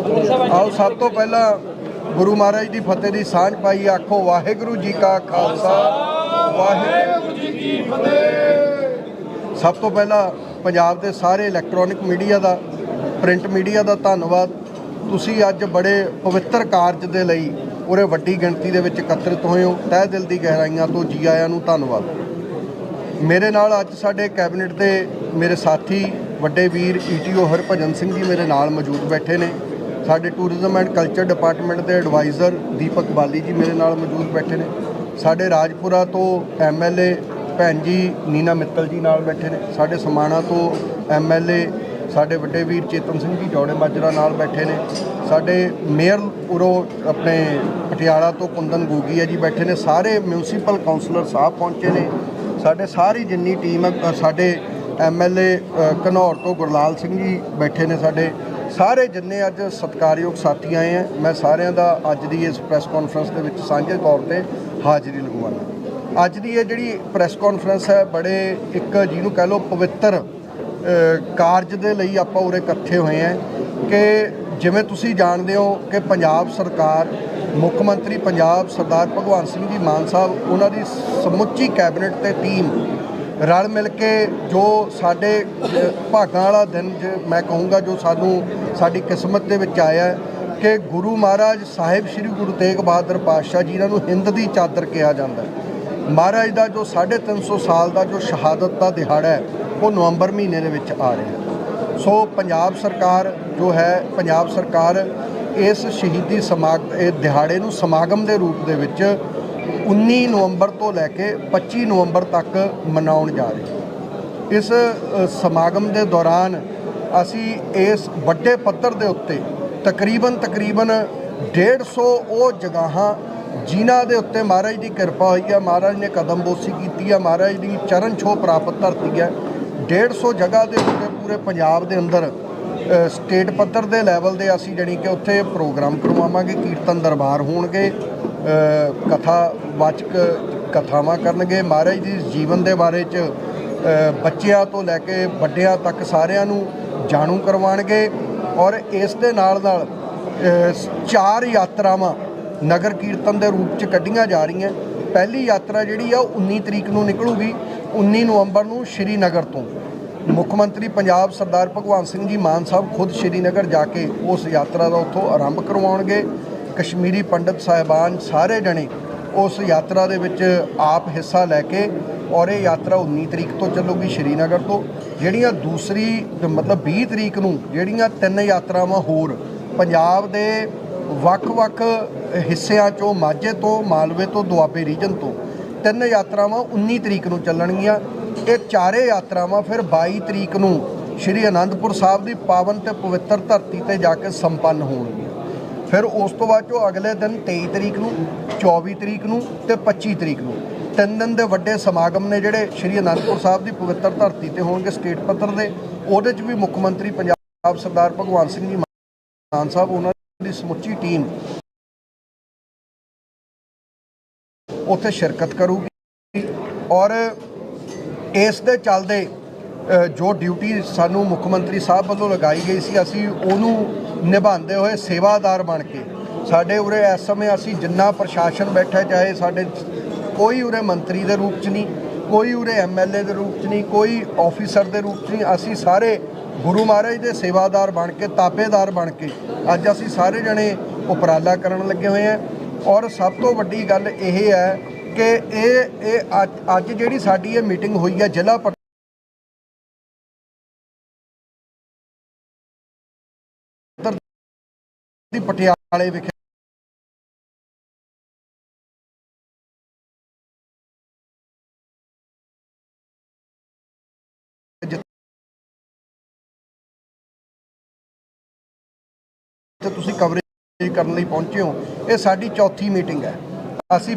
ਆਓ ਸਭ ਤੋਂ ਪਹਿਲਾਂ ਗੁਰੂ ਮਹਾਰਾਜ ਦੀ ਫਤਿਹ ਦੀ ਸਾਂਝ ਪਾਈ ਆਖੋ ਵਾਹਿਗੁਰੂ ਜੀ ਕਾ ਖਾਲਸਾ। ਵਾਹਿਗੁਰੂ ਜੀ ਕੀ ਫਤਿਹ। ਸਭ ਤੋਂ ਪਹਿਲਾਂ ਪੰਜਾਬ ਦੇ ਸਾਰੇ ਇਲੈਕਟ੍ਰੋਨਿਕ ਮੀਡੀਆ ਦਾ ਪ੍ਰਿੰਟ ਮੀਡੀਆ ਦਾ ਧੰਨਵਾਦ। ਤੁਸੀਂ ਅੱਜ ਬੜੇ ਪਵਿੱਤਰ ਕਾਰਜ ਦੇ ਲਈ ਉਰੇ ਵੱਡੀ ਗਿਣਤੀ ਦੇ ਵਿੱਚ ਇਕੱਤਰਿਤ ਹੋਏ ਹੋ। ਤਹਿ ਦਿਲ ਦੀ ਗਹਿਰਾਈਆਂ ਤੋਂ ਜੀ ਆਇਆਂ ਨੂੰ ਧੰਨਵਾਦ। ਮੇਰੇ ਨਾਲ ਅੱਜ ਸਾਡੇ ਕੈਬਨਿਟ ਦੇ ਮੇਰੇ ਸਾਥੀ ਵੱਡੇ ਵੀਰ ਈਟੀਓ ਹਰਭਜਨ ਸਿੰਘ ਜੀ ਮੇਰੇ ਨਾਲ ਮੌਜੂਦ ਬੈਠੇ ਨੇ। ਸਾਡੇ ਟੂਰਿਜ਼ਮ ਐਂਡ ਕਲਚਰ ਡਿਪਾਰਟਮੈਂਟ ਦੇ ਐਡਵਾਈਜ਼ਰ ਦੀਪਕ ਬਾਲੀ ਜੀ ਮੇਰੇ ਨਾਲ ਮੌਜੂਦ ਬੈਠੇ ਨੇ। ਸਾਡੇ ਰਾਜਪੁਰਾ ਤੋਂ ਐਮਐਲਏ ਭੈਣ ਜੀ ਨੀਨਾ ਮਿੱਤਲ ਜੀ ਨਾਲ ਬੈਠੇ ਨੇ। ਸਾਡੇ ਸਮਾਣਾ ਤੋਂ ਐਮਐਲਏ ਸਾਡੇ ਵੱਡੇ ਵੀਰ ਚੇਤਨ ਸਿੰਘ ਜੀ ਜੋੜੇ ਮਾਜਰਾ ਨਾਲ ਬੈਠੇ ਨੇ। ਸਾਡੇ ਮੇਅਰ ਉਰੋ ਆਪਣੇ ਪਟਿਆਲਾ ਤੋਂ ਕੁੰਦਨ ਗੋਗੀ ਹੈ ਜੀ ਬੈਠੇ ਨੇ। ਸਾਰੇ ਮਿਊਨਿਸਪਲ ਕਾਉਂਸਲਰ ਸਾਹਿਬ ਪਹੁੰਚੇ ਨੇ। ਸਾਡੇ ਸਾਰੀ ਜਿੰਨੀ ਟੀਮ ਹੈ ਅ, ਸਾਡੇ ਐਮਐਲਏ ਘਨੌਰ ਤੋਂ ਗੁਰਲਾਲ ਸਿੰਘ ਜੀ ਬੈਠੇ ਨੇ ਸਾਡੇ। ਸਾਰੇ ਜਿੰਨੇ ਅੱਜ ਸਤਿਕਾਰਯੋਗ ਸਾਥੀ ਆਏ ਹੈ ਮੈਂ ਸਾਰਿਆਂ ਦਾ ਅੱਜ ਦੀ ਇਸ ਪ੍ਰੈਸ ਕਾਨਫਰੰਸ ਦੇ ਵਿੱਚ ਸਾਂਝੇ ਤੌਰ ਤੇ ਹਾਜ਼ਰੀ ਲਗਵਾਉਣਾ ਅੱਜ ਦੀ ਇਹ ਜਿਹੜੀ ਪ੍ਰੈਸ ਕਾਨਫਰੰਸ ਹੈ, ਬੜੇ ਇੱਕ ਜਿਹਨੂੰ ਕਹਿ ਲਓ ਪਵਿੱਤਰ ਕਾਰਜ ਦੇ ਲਈ ਆਪਾਂ ਉਰੇ ਇਕੱਠੇ ਹੋਏ ਹਾਂ ਕਿ ਜਿਵੇਂ ਤੁਸੀਂ ਜਾਣਦੇ ਹੋ ਕਿ ਪੰਜਾਬ ਸਰਕਾਰ, ਮੁੱਖ ਮੰਤਰੀ ਪੰਜਾਬ ਸਰਦਾਰ ਭਗਵੰਤ ਸਿੰਘ ਜੀ ਮਾਨ ਸਾਹਿਬ, ਉਹਨਾਂ ਦੀ ਸਮੁੱਚੀ ਕੈਬਨਿਟ ਤੇ ਟੀਮ ਰਲ ਮਿਲ ਕੇ ਜੋ ਸਾਡੇ ਭਾਗਾਂ ਵਾਲਾ ਦਿਨ ਜ ਮੈਂ ਕਹੂੰਗਾ, ਜੋ ਸਾਨੂੰ, ਸਾਡੀ ਕਿਸਮਤ ਦੇ ਵਿੱਚ ਆਇਆ ਕਿ ਗੁਰੂ ਮਹਾਰਾਜ ਸਾਹਿਬ ਸ੍ਰੀ ਗੁਰੂ ਤੇਗ ਬਹਾਦਰ ਪਾਤਸ਼ਾਹ ਜੀ ਇਹਨਾਂ ਨੂੰ ਹਿੰਦ ਦੀ ਚਾਦਰ ਕਿਹਾ ਜਾਂਦਾ ਮਹਾਰਾਜ ਦਾ ਜੋ 350 ਸਾਲ ਦਾ ਜੋ ਸ਼ਹਾਦਤ ਦਾ ਦਿਹਾੜਾ ਹੈ, ਉਹ ਨਵੰਬਰ ਮਹੀਨੇ ਦੇ ਵਿੱਚ ਆ ਰਿਹਾ ਸੋ ਪੰਜਾਬ ਸਰਕਾਰ ਜੋ ਹੈ, ਪੰਜਾਬ ਸਰਕਾਰ ਇਸ ਸ਼ਹੀਦੀ ਸਮਾਗ, ਇਹ ਦਿਹਾੜੇ ਨੂੰ ਸਮਾਗਮ ਦੇ ਰੂਪ ਦੇ ਵਿੱਚ 19 ਨਵੰਬਰ ਤੋਂ ਲੈ ਕੇ 25 ਨਵੰਬਰ ਤੱਕ ਮਨਾਉਣ ਜਾ ਰਹੇ ਇਸ ਸਮਾਗਮ ਦੇ ਦੌਰਾਨ ਅਸੀਂ ਇਸ ਵੱਡੇ ਪੱਧਰ ਦੇ ਉੱਤੇ ਤਕਰੀਬਨ ਤਕਰੀਬਨ 150 ਉਹ ਜਗ੍ਹਾਵਾਂ ਜਿਨ੍ਹਾਂ ਦੇ ਉੱਤੇ ਮਹਾਰਾਜ ਦੀ ਕਿਰਪਾ ਹੋਈ ਹੈ ਮਹਾਰਾਜ ਨੇ ਕਦਮ ਬੋਸੀ ਕੀਤੀ ਹੈ ਮਹਾਰਾਜ ਦੀ ਚਰਨ ਛੋਹ ਪ੍ਰਾਪਤ ਧਰਤੀ ਹੈ 150 ਜਗ੍ਹਾ ਦੇ ਉੱਤੇ ਪੂਰੇ ਪੰਜਾਬ ਦੇ ਅੰਦਰ ਸਟੇਟ ਪੱਧਰ ਦੇ ਲੈਵਲ ਦੇ ਅਸੀਂ ਜਾਣੀ ਕਿ ਉੱਥੇ ਪ੍ਰੋਗਰਾਮ ਕਰਵਾਵਾਂਗੇ, ਕੀਰਤਨ ਦਰਬਾਰ ਹੋਣਗੇ। ਕਥਾ ਵਾਚਕ ਕਥਾਵਾਂ ਕਰਨਗੇ। ਮਹਾਰਾਜ ਦੀ ਜੀਵਨ ਦੇ ਬਾਰੇ ਚ ਬੱਚਿਆਂ ਤੋਂ ਲੈ ਕੇ ਵੱਡਿਆਂ ਤੱਕ ਸਾਰਿਆਂ ਨੂੰ ਜਾਣੂ ਕਰਵਾਉਣਗੇ ਔਰ ਇਸ ਦੇ ਨਾਲ ਨਾਲ ਚਾਰ ਯਾਤਰਾਵਾਂ ਨਗਰ ਕੀਰਤਨ ਦੇ ਰੂਪ ਚ ਕੱਢੀਆਂ ਜਾ ਰਹੀਆਂ। ਪਹਿਲੀ ਯਾਤਰਾ ਜਿਹੜੀ ਆ, ਉਹ 19 ਤਰੀਕ ਨੂੰ ਨਿਕਲੂਗੀ 19 ਨਵੰਬਰ ਨੂੰ ਸ਼੍ਰੀਨਗਰ ਤੋਂ। ਮੁੱਖ ਮੰਤਰੀ ਪੰਜਾਬ ਸਰਦਾਰ ਭਗਵੰਤ ਸਿੰਘ ਜੀ ਮਾਨ ਸਾਹਿਬ ਖੁਦ ਸ਼੍ਰੀਨਗਰ ਜਾ ਕੇ ਉਸ ਯਾਤਰਾ ਦਾ ਉੱਥੋਂ ਆਰੰਭ ਕਰਵਾਉਣਗੇ। ਕਸ਼ਮੀਰੀ ਪੰਡਤ ਸਾਹਿਬਾਨ ਸਾਰੇ ਜਣੇ ਉਸ ਯਾਤਰਾ ਦੇ ਵਿੱਚ ਆਪ ਹਿੱਸਾ ਲੈ ਕੇ ਔਰ ਇਹ ਯਾਤਰਾ 19 ਤਰੀਕ ਤੋਂ ਚੱਲੂਗੀ ਸ਼੍ਰੀਨਗਰ ਤੋਂ। ਜਿਹੜੀਆਂ ਦੂਸਰੀ, ਮਤਲਬ 20 ਤਰੀਕ ਨੂੰ ਜਿਹੜੀਆਂ ਤਿੰਨ ਯਾਤਰਾਵਾਂ ਹੋਰ ਪੰਜਾਬ ਦੇ ਵੱਖ-ਵੱਖ ਹਿੱਸਿਆਂ ਚੋਂ, ਮਾਝੇ ਤੋਂ, ਮਾਲਵੇ ਤੋਂ, ਦੁਆਬੇ ਰੀਜਨ ਤੋਂ ਤਿੰਨ ਯਾਤਰਾਵਾਂ 19 ਤਰੀਕ ਨੂੰ ਚੱਲਣਗੀਆਂ। ਇਹ ਚਾਰੇ ਯਾਤਰਾਵਾਂ ਫਿਰ 22 ਤਰੀਕ ਨੂੰ ਸ਼੍ਰੀ ਅਨੰਦਪੁਰ ਸਾਹਿਬ ਦੀ ਪਾਵਨ ਤੇ ਪਵਿੱਤਰ ਧਰਤੀ ਤੇ ਜਾ ਕੇ ਸੰਪੰਨ ਹੋਣਗੀਆਂ। ਫਿਰ ਉਸ ਤੋਂ ਬਾਅਦ ਚੋਂ ਅਗਲੇ ਦਿਨ 23 ਤਰੀਕ ਨੂੰ 24 ਤਰੀਕ ਨੂੰ ਤੇ 25 ਤਰੀਕ ਨੂੰ ਤਿੰਨ ਦਿਨ ਦੇ ਵੱਡੇ ਸਮਾਗਮ ਨੇ ਜਿਹੜੇ ਸ਼੍ਰੀ ਅਨੰਦਪੁਰ ਸਾਹਿਬ ਦੀ ਪਵਿੱਤਰ ਧਰਤੀ ਤੇ ਹੋਣਗੇ ਸਟੇਟ ਪੱਧਰ ਦੇ। ਉਹਦੇ 'ਚ ਵੀ ਮੁੱਖ ਮੰਤਰੀ ਪੰਜਾਬ ਸਰਦਾਰ ਭਗਵੰਤ ਸਿੰਘ ਜੀ ਮਾਨ ਸਾਹਿਬ, ਉਹਨਾਂ ਦੀ ਸਮੁੱਚੀ ਟੀਮ ਉੱਥੇ ਸ਼ਿਰਕਤ ਕਰੂਗੀ ਔਰ ਇਸ ਦੇ ਚੱਲਦੇ ਜੋ ਡਿਊਟੀ ਸਾਨੂੰ ਮੁੱਖ ਮੰਤਰੀ ਸਾਹਿਬ ਵੱਲੋਂ ਲਗਾਈ ਗਈ ਸੀ, ਅਸੀਂ ਉਹਨੂੰ ਨਿਭਾਉਂਦੇ ਹੋਏ ਸੇਵਾਦਾਰ ਬਣ ਕੇ। ਸਾਡੇ ਉਰੇ ਇਸ ਸਮੇਂ ਅਸੀਂ ਜਿੰਨਾ ਪ੍ਰਸ਼ਾਸਨ ਬੈਠਾ, ਚਾਹੇ ਸਾਡੇ ਕੋਈ ਉਰੇ ਮੰਤਰੀ ਦੇ ਰੂਪ 'ਚ ਨਹੀਂ, ਕੋਈ ਉਰੇ ਐਮਐਲਏ ਦੇ ਰੂਪ 'ਚ ਨਹੀਂ, ਕੋਈ ਆਫੀਸਰ ਦੇ ਰੂਪ 'ਚ ਨਹੀਂ, ਅਸੀਂ ਸਾਰੇ ਗੁਰੂ ਮਹਾਰਾਜ ਦੇ ਸੇਵਾਦਾਰ ਬਣ ਕੇ ਤਾਪੇਦਾਰ ਬਣ ਕੇ ਅੱਜ ਅਸੀਂ ਸਾਰੇ ਜਣੇ ਉਪਰਾਲਾ ਕਰਨ ਲੱਗੇ ਹੋਏ ਹਾਂ। ਔਰ ਸਭ ਤੋਂ ਵੱਡੀ ਗੱਲ ਇਹ ਹੈ ਕਿ ਇਹ ਇਹ ਅੱਜ ਅੱਜ ਜਿਹੜੀ ਸਾਡੀ ਇਹ ਮੀਟਿੰਗ ਹੋਈ ਹੈ ਜ਼ਿਲ੍ਹਾ ਦੀ ਪਟਿਆਲੇ ਵਿਖੇ ਤੇ ਤੁਸੀਂ ਕਵਰੇਜ ਕਰਨ ਲਈ ਪਹੁੰਚੇ ਹੋ, ਇਹ ਸਾਡੀ ਚੌਥੀ ਮੀਟਿੰਗ ਹੈ। ਅਸੀਂ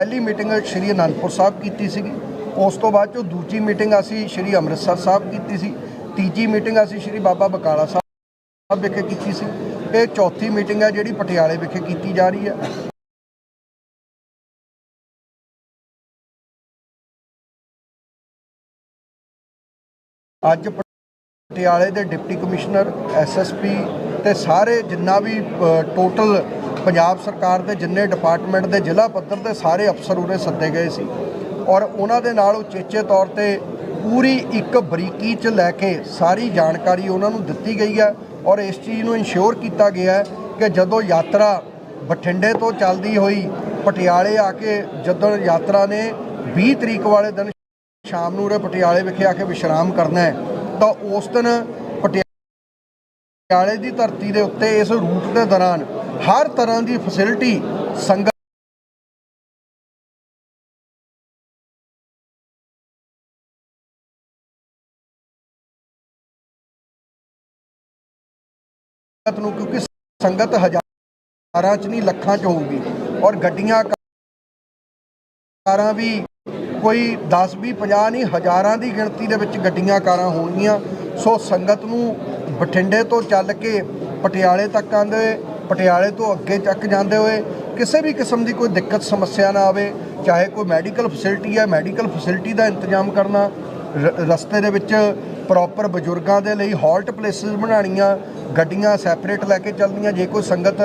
ਪਹਿਲੀ ਮੀਟਿੰਗ ਸ਼੍ਰੀ ਅਨੰਦਪੁਰ ਸਾਹਿਬ ਕੀਤੀ ਸੀਗੀ। ਉਸ ਤੋਂ ਬਾਅਦ ਜੋ ਦੂਜੀ ਮੀਟਿੰਗ ਅਸੀਂ ਸ਼੍ਰੀ ਅੰਮ੍ਰਿਤਸਰ ਸਾਹਿਬ ਕੀਤੀ ਸੀ। ਤੀਜੀ ਮੀਟਿੰਗ ਅਸੀਂ ਸ਼੍ਰੀ ਬਾਬਾ ਬਕਾਲਾ ਸਾਹਿਬ ਵਿਖੇ ਕੀਤੀ ਸੀ। ਇਹ ਚੌਥੀ ਮੀਟਿੰਗ ਹੈ ਜਿਹੜੀ ਪਟਿਆਲੇ ਵਿਖੇ ਕੀਤੀ ਜਾ ਰਹੀ ਹੈ ਅੱਜ ਪਟਿਆਲੇ ਦੇ ਡਿਪਟੀ ਕਮਿਸ਼ਨਰ ਐਸਐਸਪੀ ਤੇ ਸਾਰੇ ਜਿੰਨਾ ਵੀ ਟੋਟਲ ਪੰਜਾਬ ਸਰਕਾਰ ਦੇ ਜਿੰਨੇ ਡਿਪਾਰਟਮੈਂਟ ਦੇ ਜ਼ਿਲ੍ਹਾ ਪੱਧਰ ਦੇ ਸਾਰੇ ਅਫਸਰ ਉਰੇ ਸੱਦੇ ਗਏ ਸੀ ਔਰ ਉਹਨਾਂ ਦੇ ਨਾਲ ਉਚੇਚੇ ਤੌਰ ਤੇ ਪੂਰੀ ਇੱਕ ਬਰੀਕੀ ਚ ਲੈ ਕੇ ਸਾਰੀ ਜਾਣਕਾਰੀ ਉਹਨਾਂ ਨੂੰ ਦਿੱਤੀ ਗਈ ਹੈ ਔਰ ਇਸ ਚੀਜ਼ ਨੂੰ ਇਨਸ਼ੋਰ ਕੀਤਾ ਗਿਆ ਹੈ ਕਿ ਜਦੋਂ ਯਾਤਰਾ ਬਠਿੰਡੇ ਤੋਂ ਚੱਲਦੀ ਹੋਈ ਪਟਿਆਲੇ ਆ ਕੇ ਜਦੋਂ ਯਾਤਰਾ ਨੇ 20 ਤਰੀਕ ਵਾਲੇ ਦਿਨ ਸ਼ਾਮ ਨੂੰ ਉਰੇ ਪਟਿਆਲੇ ਵਿਖੇ ਆ ਕੇ ਵਿਸ਼ਰਾਮ ਕਰਨਾ ਹੈ, ਤਾਂ ਉਸ ਦਿਨ ਪਟਿਆਲੇ ਦੀ ਧਰਤੀ ਦੇ ਉੱਤੇ ਇਸ ਰੂਟ ਦੇ ਦੌਰਾਨ ਹਰ ਤਰ੍ਹਾਂ ਦੀ ਫੈਸਿਲਿਟੀ ਸੰਗਤ ਨੂੰ, ਕਿਉਂਕਿ ਸੰਗਤ ਹਜ਼ਾਰਾਂ ਚ ਨਹੀਂ, ਲੱਖਾਂ ਚ ਹੋਊਗੀ। ਔਰ ਗੱਡੀਆਂ ਕਾਰਾਂ ਵੀ ਕੋਈ 10 20 50 ਨਹੀਂ, ਹਜ਼ਾਰਾਂ ਦੀ ਗਿਣਤੀ ਦੇ ਵਿੱਚ ਗੱਡੀਆਂ, ਕਾਰਾਂ ਹੋਣਗੀਆਂ। ਸੋ ਸੰਗਤ ਨੂੰ ਬਠਿੰਡੇ ਤੋਂ ਚੱਲ ਕੇ ਪਟਿਆਲੇ ਤੱਕ ਆਉਂਦੇ ਪਟਿਆਲੇ ਤੋਂ ਅੱਗੇ ਚੱਕ ਜਾਂਦੇ ਹੋਏ ਕਿਸੇ ਵੀ ਕਿਸਮ ਦੀ ਕੋਈ ਦਿੱਕਤ, ਸਮੱਸਿਆ ਨਾ ਆਵੇ, ਚਾਹੇ ਕੋਈ ਮੈਡੀਕਲ ਫੈਸਿਲਿਟੀ ਹੈ ਮੈਡੀਕਲ ਫੈਸਿਲਿਟੀ ਦਾ ਇੰਤਜ਼ਾਮ ਕਰਨਾ, ਰ- ਰਸਤੇ ਦੇ ਵਿੱਚ ਪ੍ਰੋਪਰ ਬਜ਼ੁਰਗਾਂ ਦੇ ਲਈ ਹਾਲਟ ਪਲੇਸਿਸ ਬਣਾਉਣੀਆਂ, ਗੱਡੀਆਂ ਸੈਪਰੇਟ ਲੈ ਕੇ ਚੱਲਣੀਆਂ, ਜੇ ਕੋਈ ਸੰਗਤ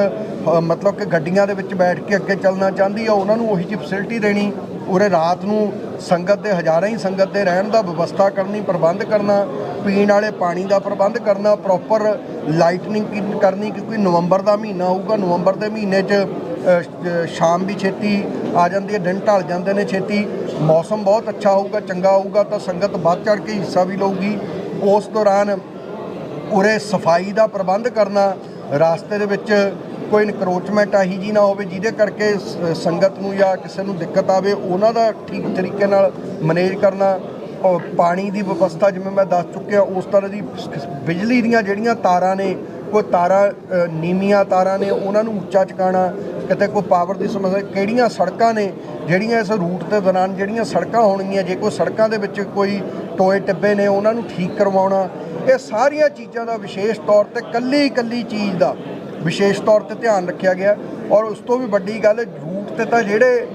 ਮਤਲਬ ਕਿ ਗੱਡੀਆਂ ਦੇ ਵਿੱਚ ਬੈਠ ਕੇ ਅੱਗੇ ਚੱਲਣਾ ਚਾਹੁੰਦੀ ਆ, ਉਹਨਾਂ ਨੂੰ ਉਹੀ ਜਿਹੀ ਫੈਸਿਲਿਟੀ ਦੇਣੀ, ਉਰੇ ਰਾਤ ਨੂੰ ਸੰਗਤ ਦੇ, ਹਜ਼ਾਰਾਂ ਹੀ ਸੰਗਤ ਦੇ ਰਹਿਣ ਦਾ ਵਿਵਸਥਾ ਕਰਨੀ, ਪ੍ਰਬੰਧ ਕਰਨਾ ਪੀਣ ਵਾਲੇ ਪਾਣੀ ਦਾ ਪ੍ਰਬੰਧ ਕਰਨਾ ਪ੍ਰੋਪਰ ਲਾਈਟਨਿੰਗ ਕਰਨੀ ਕਿਉਂਕਿ ਨਵੰਬਰ ਦਾ ਮਹੀਨਾ ਹੋਊਗਾ, ਨਵੰਬਰ ਦੇ ਮਹੀਨੇ 'ਚ ਸ਼ਾਮ ਵੀ ਛੇਤੀ ਆ ਜਾਂਦੀ ਹੈ, ਦਿਨ ਢਲ ਜਾਂਦੇ ਨੇ ਛੇਤੀ, ਮੌਸਮ ਬਹੁਤ ਅੱਛਾ ਹੋਊਗਾ, ਚੰਗਾ ਹੋਊਗਾ, ਤਾਂ ਸੰਗਤ ਵੱਧ ਚੜ ਕੇ ਹਿੱਸਾ ਵੀ ਲਊਗੀ। ਉਸ ਦੌਰਾਨ ਉਰੇ ਸਫ਼ਾਈ ਦਾ ਪ੍ਰਬੰਧ ਕਰਨਾ, ਰਾਸਤੇ ਦੇ ਵਿੱਚ ਕੋਈ ਇਨਕਰੋਚਮੈਂਟ ਆਹੀ ਜੀ ਨਾ ਹੋਵੇ, ਜਿਹਦੇ ਕਰਕੇ ਸ- ਸੰਗਤ ਨੂੰ ਜਾਂ ਕਿਸੇ ਨੂੰ ਦਿੱਕਤ ਆਵੇ, ਉਹਨਾਂ ਦਾ ਠੀਕ ਤਰੀਕੇ ਨਾਲ ਮੈਨੇਜ ਕਰਨਾ ਪਾਣੀ ਦੀ ਵਿਵਸਥਾ ਜਿਵੇਂ ਮੈਂ ਦੱਸ ਚੁੱਕਿਆ ਉਸ ਤਰ੍ਹਾਂ ਦੀ ਬਿਜਲੀ ਦੀਆਂ ਜਿਹੜੀਆਂ ਤਾਰਾਂ ਨੇ ਕੋਈ ਤਾਰਾਂ ਅ, ਨੀਵੀਆਂ ਤਾਰਾਂ ਨੇ ਉਹਨਾਂ ਨੂੰ ਉੱਚਾ ਚੁਕਾਉਣਾ ਕਿਤੇ ਕੋਈ ਪਾਵਰ ਦੀ ਸਮੱਸਿਆ ਕਿਹੜੀਆਂ ਸੜਕਾਂ ਨੇ ਜਿਹੜੀਆਂ ਇਸ ਰੂਟ ਦੇ ਦੌਰਾਨ ਜਿਹੜੀਆਂ ਸੜਕਾਂ ਹੋਣਗੀਆਂ ਜੇ ਕੋਈ ਸੜਕਾਂ ਦੇ ਵਿੱਚ ਕੋਈ ਟੋਏ ਟਿੱਬੇ ਨੇ ਉਹਨਾਂ ਨੂੰ ਠੀਕ ਕਰਵਾਉਣਾ ਇਹ ਸਾਰੀਆਂ ਚੀਜ਼ਾਂ ਦਾ ਵਿਸ਼ੇਸ਼ ਤੌਰ ਤੇ ਕੱਲੀ ਕੱਲੀ ਚੀਜ਼ ਦਾ ਵਿਸ਼ੇਸ਼ ਤੌਰ ਤੇ ਧਿਆਨ ਰੱਖਿਆ ਗਿਆ। ਔਰ ਉਸ ਤੋਂ ਵੀ ਵੱਡੀ ਗੱਲ ਰੂਟ ਤੇ ਤਾਂ ਜਿਹੜੇ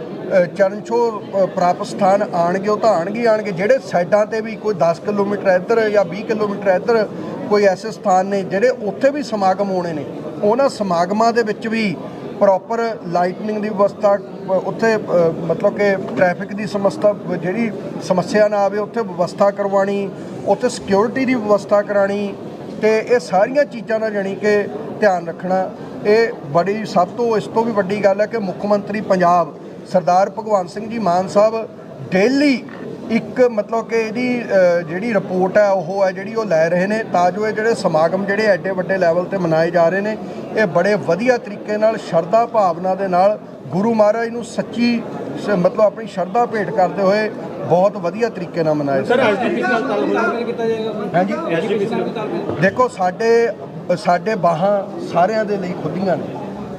ਚਰਨ ਛੋਹ ਪ੍ਰਾਪਤ ਸਥਾਨ ਆਣਗੇ, ਉਹ ਤਾਂ ਆਣਗੇ ਹੀ ਆਣਗੇ। ਜਿਹੜੇ ਸਾਈਡਾਂ ਤੇ ਵੀ ਕੋਈ 10 ਕਿਲੋਮੀਟਰ ਇੱਧਰ ਜਾਂ 20 ਕਿਲੋਮੀਟਰ ਇੱਧਰ ਕੋਈ ਐਸੇ ਸਥਾਨ ਨੇ, ਜਿਹੜੇ ਉੱਥੇ ਵੀ ਸਮਾਗਮ ਹੋਣੇ ਨੇ, ਉਹਨਾਂ ਸਮਾਗਮਾਂ ਦੇ ਵਿੱਚ ਵੀ ਪ੍ਰੋਪਰ ਲਾਈਟਨਿੰਗ ਦੀ ਵਿਵਸਥਾ ਉੱਥੇ ਮਤਲਬ ਕਿ ਟ੍ਰੈਫਿਕ ਦੀ ਸਮੱਸਿਆ ਜਿਹੜੀ ਸਮੱਸਿਆ ਨਾ ਆਵੇ, ਉੱਥੇ ਵਿਵਸਥਾ ਕਰਵਾਣੀ ਉੱਥੇ ਸਿਕਿਉਰਿਟੀ ਦੀ ਵਿਵਸਥਾ ਕਰਾਣੀ ਤੇ ਇਹ ਸਾਰੀਆਂ ਚੀਜ਼ਾਂ ਦਾ ਜਾਣੀ ਕਿ ਧਿਆਨ ਰੱਖਣਾ। ਇਹ ਬੜੀ, ਸਭ ਤੋਂ ਇਸ ਤੋਂ ਵੀ ਵੱਡੀ ਗੱਲ ਹੈ ਕਿ ਮੁੱਖ ਮੰਤਰੀ ਪੰਜਾਬ ਸਰਦਾਰ ਭਗਵੰਤ ਸਿੰਘ ਜੀ ਮਾਨ ਸਾਹਿਬ ਡੇਲੀ ਇੱਕ ਮਤਲਬ ਕਿ ਇਹਦੀ ਜਿਹੜੀ ਰਿਪੋਰਟ ਹੈ ਉਹ ਹੈ ਜਿਹੜੀ ਉਹ ਲੈ ਰਹੇ ਨੇ ਤਾਂ ਜੋ ਇਹ ਜਿਹੜੇ ਸਮਾਗਮ ਜਿਹੜੇ ਐਡੇ ਵੱਡੇ ਲੈਵਲ ਤੇ ਮਨਾਏ ਜਾ ਰਹੇ ਨੇ ਇਹ ਬੜੇ ਵਧੀਆ ਤਰੀਕੇ ਨਾਲ ਸ਼ਰਧਾ ਭਾਵਨਾ ਦੇ ਨਾਲ ਗੁਰੂ ਮਹਾਰਾਜ ਨੂੰ ਸੱਚੀ ਮਤਲਬ ਆਪਣੀ ਸ਼ਰਧਾ ਭੇਟ ਕਰਦੇ ਹੋਏ ਬਹੁਤ ਵਧੀਆ ਤਰੀਕੇ ਨਾਲ ਮਨਾਏ ਸਰ ਐਸਜੀਪੀਸੀ ਨਾਲ ਤਾਲਮੇਲ ਕੀਤਾ ਜਾਏਗਾ? ਹਾਂਜੀ। ਐਸਜੀਪੀਸੀ ਨਾਲ ਤਾਲਮੇਲ ਦੇਖੋ ਸਾਡੇ ਸਾਡੇ ਬਾਹਾਂ ਸਾਰਿਆਂ ਦੇ ਲਈ ਖੁੱਲੀਆਂ ਨੇ।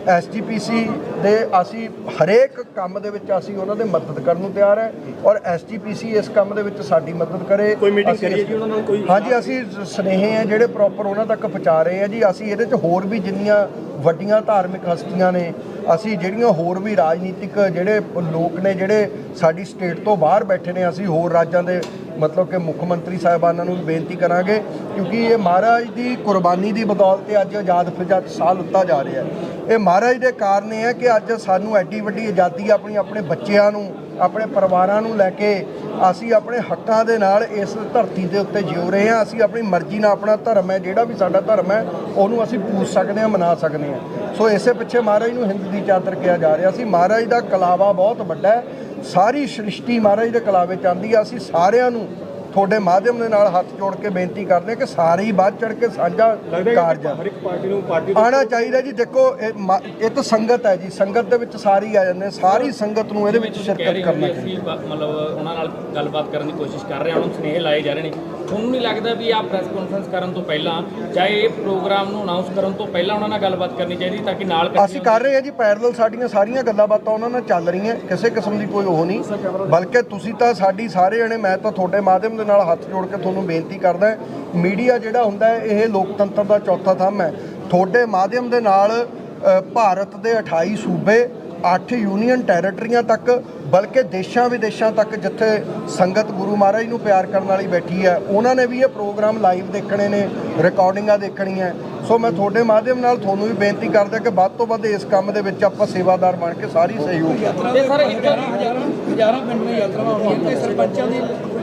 ਐਸਜੀਪੀਸੀ ਦੇ ਅਸੀਂ ਹਰੇਕ ਕੰਮ ਦੇ ਵਿੱਚ ਅਸੀਂ ਉਹਨਾਂ ਦੇ ਮਦਦ ਕਰਨ ਨੂੰ ਤਿਆਰ ਹੈ ਔਰ ਐਸਜੀਪੀਸੀ ਇਸ ਕੰਮ ਦੇ ਵਿੱਚ ਸਾਡੀ ਮਦਦ ਕਰੇ। ਕੋਈ ਅਸੀਂ ਕਰੀਏ ਜੀ ਉਹਨਾਂ ਨਾਲ ਕੋਈ? ਹਾਂਜੀ ਅਸੀਂ ਸਨੇਹੇ ਆ ਜਿਹੜੇ ਪ੍ਰੋਪਰ ਉਹਨਾਂ ਤੱਕ ਪਹੁੰਚਾ ਰਹੇ ਆ ਜੀ। ਅਸੀਂ ਇਹਦੇ 'ਚ ਹੋਰ ਵੀ ਜਿੰਨੀਆਂ ਵੱਡੀਆਂ ਧਾਰਮਿਕ ਹਸਤੀਆਂ ਨੇ ਅਸੀਂ ਜਿਹੜੀਆਂ ਹੋਰ ਵੀ ਰਾਜਨੀਤਿਕ ਜਿਹੜੇ ਲੋਕ ਨੇ ਜਿਹੜੇ ਸਾਡੀ ਸਟੇਟ ਤੋਂ ਬਾਹਰ ਬੈਠੇ ਨੇ ਅਸੀਂ ਹੋਰ ਰਾਜਾਂ ਦੇ ਮਤਲਬ ਕਿ ਮੁੱਖ ਮੰਤਰੀ ਸਾਹਿਬਾਨਾਂ ਨੂੰ ਵੀ ਬੇਨਤੀ ਕਰਾਂਗੇ ਕਿਉਂਕਿ ਇਹ ਮਹਾਰਾਜ ਦੀ ਕੁਰਬਾਨੀ ਦੀ ਬਦੌਲਤ ਅੱਜ ਆਜ਼ਾਦ ਫਿਰਜਾ ਸਾਲ ਉੱਤਾ ਜਾ ਰਿਹਾ ਹੈ। ਇਹ ਮਹਾਰਾਜ ਦੇ ਕਾਰਨ ਇਹ ਹੈ ਕਿ ਅੱਜ ਸਾਨੂੰ ਐਡੀ ਵੱਡੀ ਆਜ਼ਾਦੀ ਆਪਣੀ, ਆਪਣੇ ਬੱਚਿਆਂ ਨੂੰ, ਆਪਣੇ ਪਰਿਵਾਰਾਂ ਨੂੰ ਲੈ ਕੇ ਅਸੀਂ ਆਪਣੇ ਹੱਕਾਂ ਦੇ ਨਾਲ ਇਸ ਧਰਤੀ ਦੇ ਉੱਤੇ ਜਿਉ ਰਹੇ ਹਾਂ। ਅਸੀਂ ਆਪਣੀ ਮਰਜ਼ੀ ਨਾਲ ਆਪਣਾ ਧਰਮ ਹੈ, ਜਿਹੜਾ ਵੀ ਸਾਡਾ ਧਰਮ ਹੈ, ਉਹਨੂੰ ਅਸੀਂ ਪੂਜ ਸਕਦੇ ਹਾਂ, ਮਨਾ ਸਕਦੇ ਹਾਂ। ਸੋ ਇਸੇ ਪਿੱਛੇ ਮਹਾਰਾਜ ਨੂੰ ਹਿੰਦ ਦੀ ਚਾਦਰ ਕਿਹਾ ਜਾ ਰਿਹਾ ਸੀ। ਮਹਾਰਾਜ ਦਾ ਕਲਾਵਾ ਬਹੁਤ ਵੱਡਾ ਹੈ। ਸਾਰੀ ਸ੍ਰਿਸ਼ਟੀ ਮਹਾਰਾਜ ਦੇ ਕਲਾਵੇ ਚ ਆਉਂਦੀ ਹੈ ਅਸੀਂ ਸਾਰਿਆਂ ਨੂੰ ਤੁਹਾਡੇ ਮਾਧਿਅਮ ਦੇ ਨਾਲ ਹੱਥ ਜੋੜ ਕੇ ਬੇਨਤੀ ਕਰਦੇ ਕਿ ਸਾਰੇ ਹੀ ਚੜ ਕੇ ਸਾਂਝਾ ਕਾਰਜ ਆ। ਹਰ ਇੱਕ ਪਾਰਟੀ ਨੂੰ ਪਾਰਟੀ ਆਣਾ ਚਾਹੀਦਾ ਜੀ। ਦੇਖੋ ਇਹ ਤਾਂ ਸੰਗਤ ਹੈ ਜੀ। ਸੰਗਤ ਦੇ ਵਿੱਚ ਸਾਰੇ ਆ ਜਾਂਦੇ। ਸਾਰੀ ਸੰਗਤ ਨੂੰ ਇਹਦੇ ਵਿੱਚ ਸ਼ਿਰਕਤ ਕਰਨਾ ਚਾਹੀਦਾ। ਮਤਲਬ ਉਹਨਾਂ ਨਾਲ ਗੱਲਬਾਤ ਕਰਨ ਦੀ ਕੋਸ਼ਿਸ਼ ਕਰ ਰਹੇ ਹਾਂ। ਉਹਨਾਂ ਨੂੰ ਸੁਨੇਹੇ ਲਾਏ ਜਾ ਰਹੇ ਨੇ। ਤੁਹਾਨੂੰ ਨਹੀਂ ਲੱਗਦਾ ਵੀ ਆਹ ਪ੍ਰੈਸ ਕਾਨਫਰੰਸ ਕਰਨ ਤੋਂ ਪਹਿਲਾਂ ਚਾਹੇ ਇਹ ਪ੍ਰੋਗਰਾਮ ਨੂੰ ਅਨਾਉਂਸ ਕਰਨ ਤੋਂ ਪਹਿਲਾਂ ਉਹਨਾਂ ਨਾਲ ਗੱਲਬਾਤ ਕਰਨੀ ਚਾਹੀਦੀ ਤਾਂ ਕਿ ਨਾਲ ਅਸੀਂ ਕਰ ਰਹੇ ਹਾਂ ਜੀ। ਪੈਰਲਲ ਸਾਡੀਆਂ ਸਾਰੀਆਂ ਗੱਲਾਂ ਬਾਤਾਂ ਉਹਨਾਂ ਨਾਲ ਚੱਲ ਰਹੀਆਂ। ਕਿਸੇ ਕਿਸਮ ਦੀ ਕੋਈ ਉਹ ਨਹੀਂ। ਬਲਕਿ ਤੁਸੀਂ ਤਾਂ ਸਾਡੀ ਸਾਰੇ ਜਣੇ ਮੈਂ ਤਾਂ ਤੁਹਾਡੇ ਮਾਧਿਅਮ ਦੇ ਨਾਲ ਹੱਥ ਜੋੜ ਕੇ ਤੁਹਾਨੂੰ ਬੇਨਤੀ ਕਰਦਾ ਮੀਡੀਆ ਜਿਹੜਾ ਹੁੰਦਾ ਇਹ ਲੋਕਤੰਤਰ ਦਾ ਚੌਥਾ ਥੰਮ ਹੈ ਤੁਹਾਡੇ ਮਾਧਿਅਮ ਦੇ ਨਾਲ ਭਾਰਤ ਦੇ 28 ਸੂਬੇ 8 ਯੂਨੀਅਨ ਟੈਰੀਟਰੀਆਂ ਤੱਕ, ਬਲਕਿ ਦੇਸ਼ਾਂ ਵਿਦੇਸ਼ਾਂ ਤੱਕ ਜਿੱਥੇ ਸੰਗਤ ਗੁਰੂ ਮਹਾਰਾਜ ਨੂੰ ਪਿਆਰ ਕਰਨ ਵਾਲੀ ਬੈਠੀ ਹੈ, ਉਹਨਾਂ ਨੇ ਵੀ ਇਹ ਪ੍ਰੋਗਰਾਮ ਲਾਈਵ ਦੇਖਣੇ ਨੇ ਰਿਕਾਰਡਿੰਗਾਂ ਦੇਖਣੀਆਂ ਸੋ ਮੈਂ ਤੁਹਾਡੇ ਮਾਧਿਅਮ ਨਾਲ ਤੁਹਾਨੂੰ ਵੀ ਬੇਨਤੀ ਕਰਦਾ ਕਿ ਵੱਧ ਤੋਂ ਵੱਧ ਇਸ ਕੰਮ ਦੇ ਵਿੱਚ ਆਪਾਂ ਸੇਵਾਦਾਰ ਬਣ ਕੇ ਸਾਰੀ ਸਹਿਯੋਗ ਕਰੀਏ। ਸਰ ਹਜ਼ਾਰਾਂ ਪਿੰਡ ਨੂੰ ਯਾਤਰਾਵਾਂ ਹੋਣੀਆਂ ਤੇ ਸਰਪੰਚਾਂ ਦੀ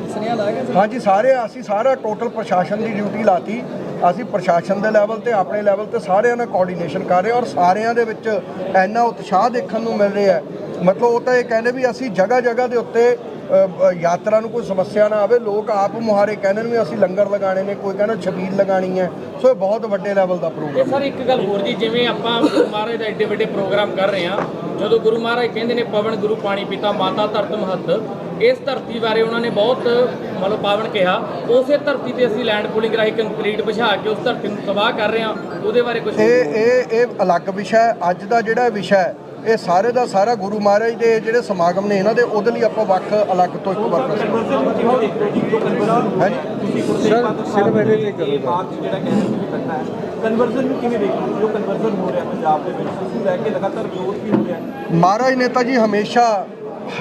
ਸੁਨੇਹਾ ਲਾਇਆ ਹਾਂਜੀ, ਸਾਰੇ ਅਸੀਂ ਸਾਰਾ ਟੋਟਲ ਪ੍ਰਸ਼ਾਸਨ ਦੀ ਡਿਊਟੀ ਲਾਤੀ। ਅਸੀਂ ਪ੍ਰਸ਼ਾਸਨ ਦੇ ਲੈਵਲ ਤੇ, ਆਪਣੇ ਲੈਵਲ ਤੇ ਸਾਰਿਆਂ ਨਾਲ ਕੋਆਰਡੀਨੇਸ਼ਨ ਕਰ ਰਹੇ ਔਰ ਸਾਰਿਆਂ ਦੇ ਵਿੱਚ ਇੰਨਾ ਉਤਸ਼ਾਹ ਦੇਖਣ ਨੂੰ ਮਿਲ ਰਿਹਾ ਮਤਲਬ ਉਹ ਤਾਂ ਇਹ ਕਹਿੰਦੇ ਵੀ ਅਸੀਂ ਜਗ੍ਹਾ ਜਗ੍ਹਾ ਦੇ ਉੱਤੇ ਯਾਤਰਾ ਨੂੰ ਕੋਈ ਸਮੱਸਿਆ ਨਾ ਆਵੇ। ਲੋਕ ਆਪ ਮੁਹਾਰੇ ਕਹਿੰਦੇ ਨੇ ਵੀ ਅਸੀਂ ਲੰਗਰ ਲਗਾਣੇ ਨੇ ਕੋਈ ਕਹਿੰਦਾ ਛਬੀਲ ਲਗਾਣੀ ਹੈ। ਸੋ ਇਹ ਬਹੁਤ ਵੱਡੇ ਲੈਵਲ ਦਾ ਪ੍ਰੋਗਰਾਮ ਸਰ ਇੱਕ ਗੱਲ ਹੋਰ ਜੀ ਜਿਵੇਂ ਆਪਾਂ ਗੁਰੂ ਮਹਾਰਾਜ ਦਾ ਐਡੇ ਵੱਡੇ ਪ੍ਰੋਗਰਾਮ ਕਰ ਰਹੇ ਹਾਂ ਜਦੋਂ ਗੁਰੂ ਮਹਾਰਾਜ ਕਹਿੰਦੇ ਨੇ ਪਵਨ ਗੁਰੂ ਪਾਣੀ ਪਿਤਾ ਮਾਤਾ ਧਰਤ ਮਹੱਤ ਇਸ ਧਰਤੀ ਬਾਰੇ ਉਹਨਾਂ ਨੇ ਬਹੁਤ ਮਤਲਬ ਪਾਵਨ ਕਿਹਾ। ਉਸੇ ਧਰਤੀ ਤੇ ਅਸੀਂ ਲੈਂਡ ਪੂਲਿੰਗ ਰਾਹੀਂ ਕੰਕਰੀਟ ਵਿਛਾ ਕੇ ਉਸ ਧਰਤੀ ਨੂੰ ਤਬਾਹ ਕਰ ਰਹੇ ਹਾਂ। ਉਹਦੇ ਬਾਰੇ ਕੁਝ ਇਹ ਇਹ ਇਹ ਅਲੱਗ ਵਿਸ਼ਾ ਹੈ। ਅੱਜ ਦਾ ਜਿਹੜਾ ਵਿਸ਼ਾ ਹੈ ਇਹ ਸਾਰੇ ਦਾ ਸਾਰਾ ਗੁਰੂ ਮਹਾਰਾਜ ਦੇ ਜਿਹੜੇ ਸਮਾਗਮ ਨੇ ਇਹਨਾਂ ਦੇ ਉਹਦੇ ਲਈ ਆਪਾਂ ਵੱਖ ਅਲੱਗ ਤੋਂ ਇੱਕ ਵਾਰ ਦੱਸਾਂਗੇ ਕਨਵਰਜ਼ਨ ਨੂੰ ਕਿਵੇਂ ਦੇਖਦੇ ਹੋ ਜੀ ਕਨਵਰਜ਼ਨ ਤੇ ਹੈ ਨੂੰ ਕਿਵੇਂ ਦੇਖਦੇ ਹੋ ਜੋ ਕਨਵਰਜ਼ਨ ਹੋ ਰਿਹਾ ਪੰਜਾਬ ਦੇ ਵਿੱਚ ਉਸ ਨੂੰ ਲੈ ਕੇ ਲਗਾਤਾਰ ਵਿਰੋਧ ਵੀ ਹੋ ਰਿਹਾ ਮਹਾਰਾਜ ਨੇਤਾ ਜੀ ਹਮੇਸ਼ਾ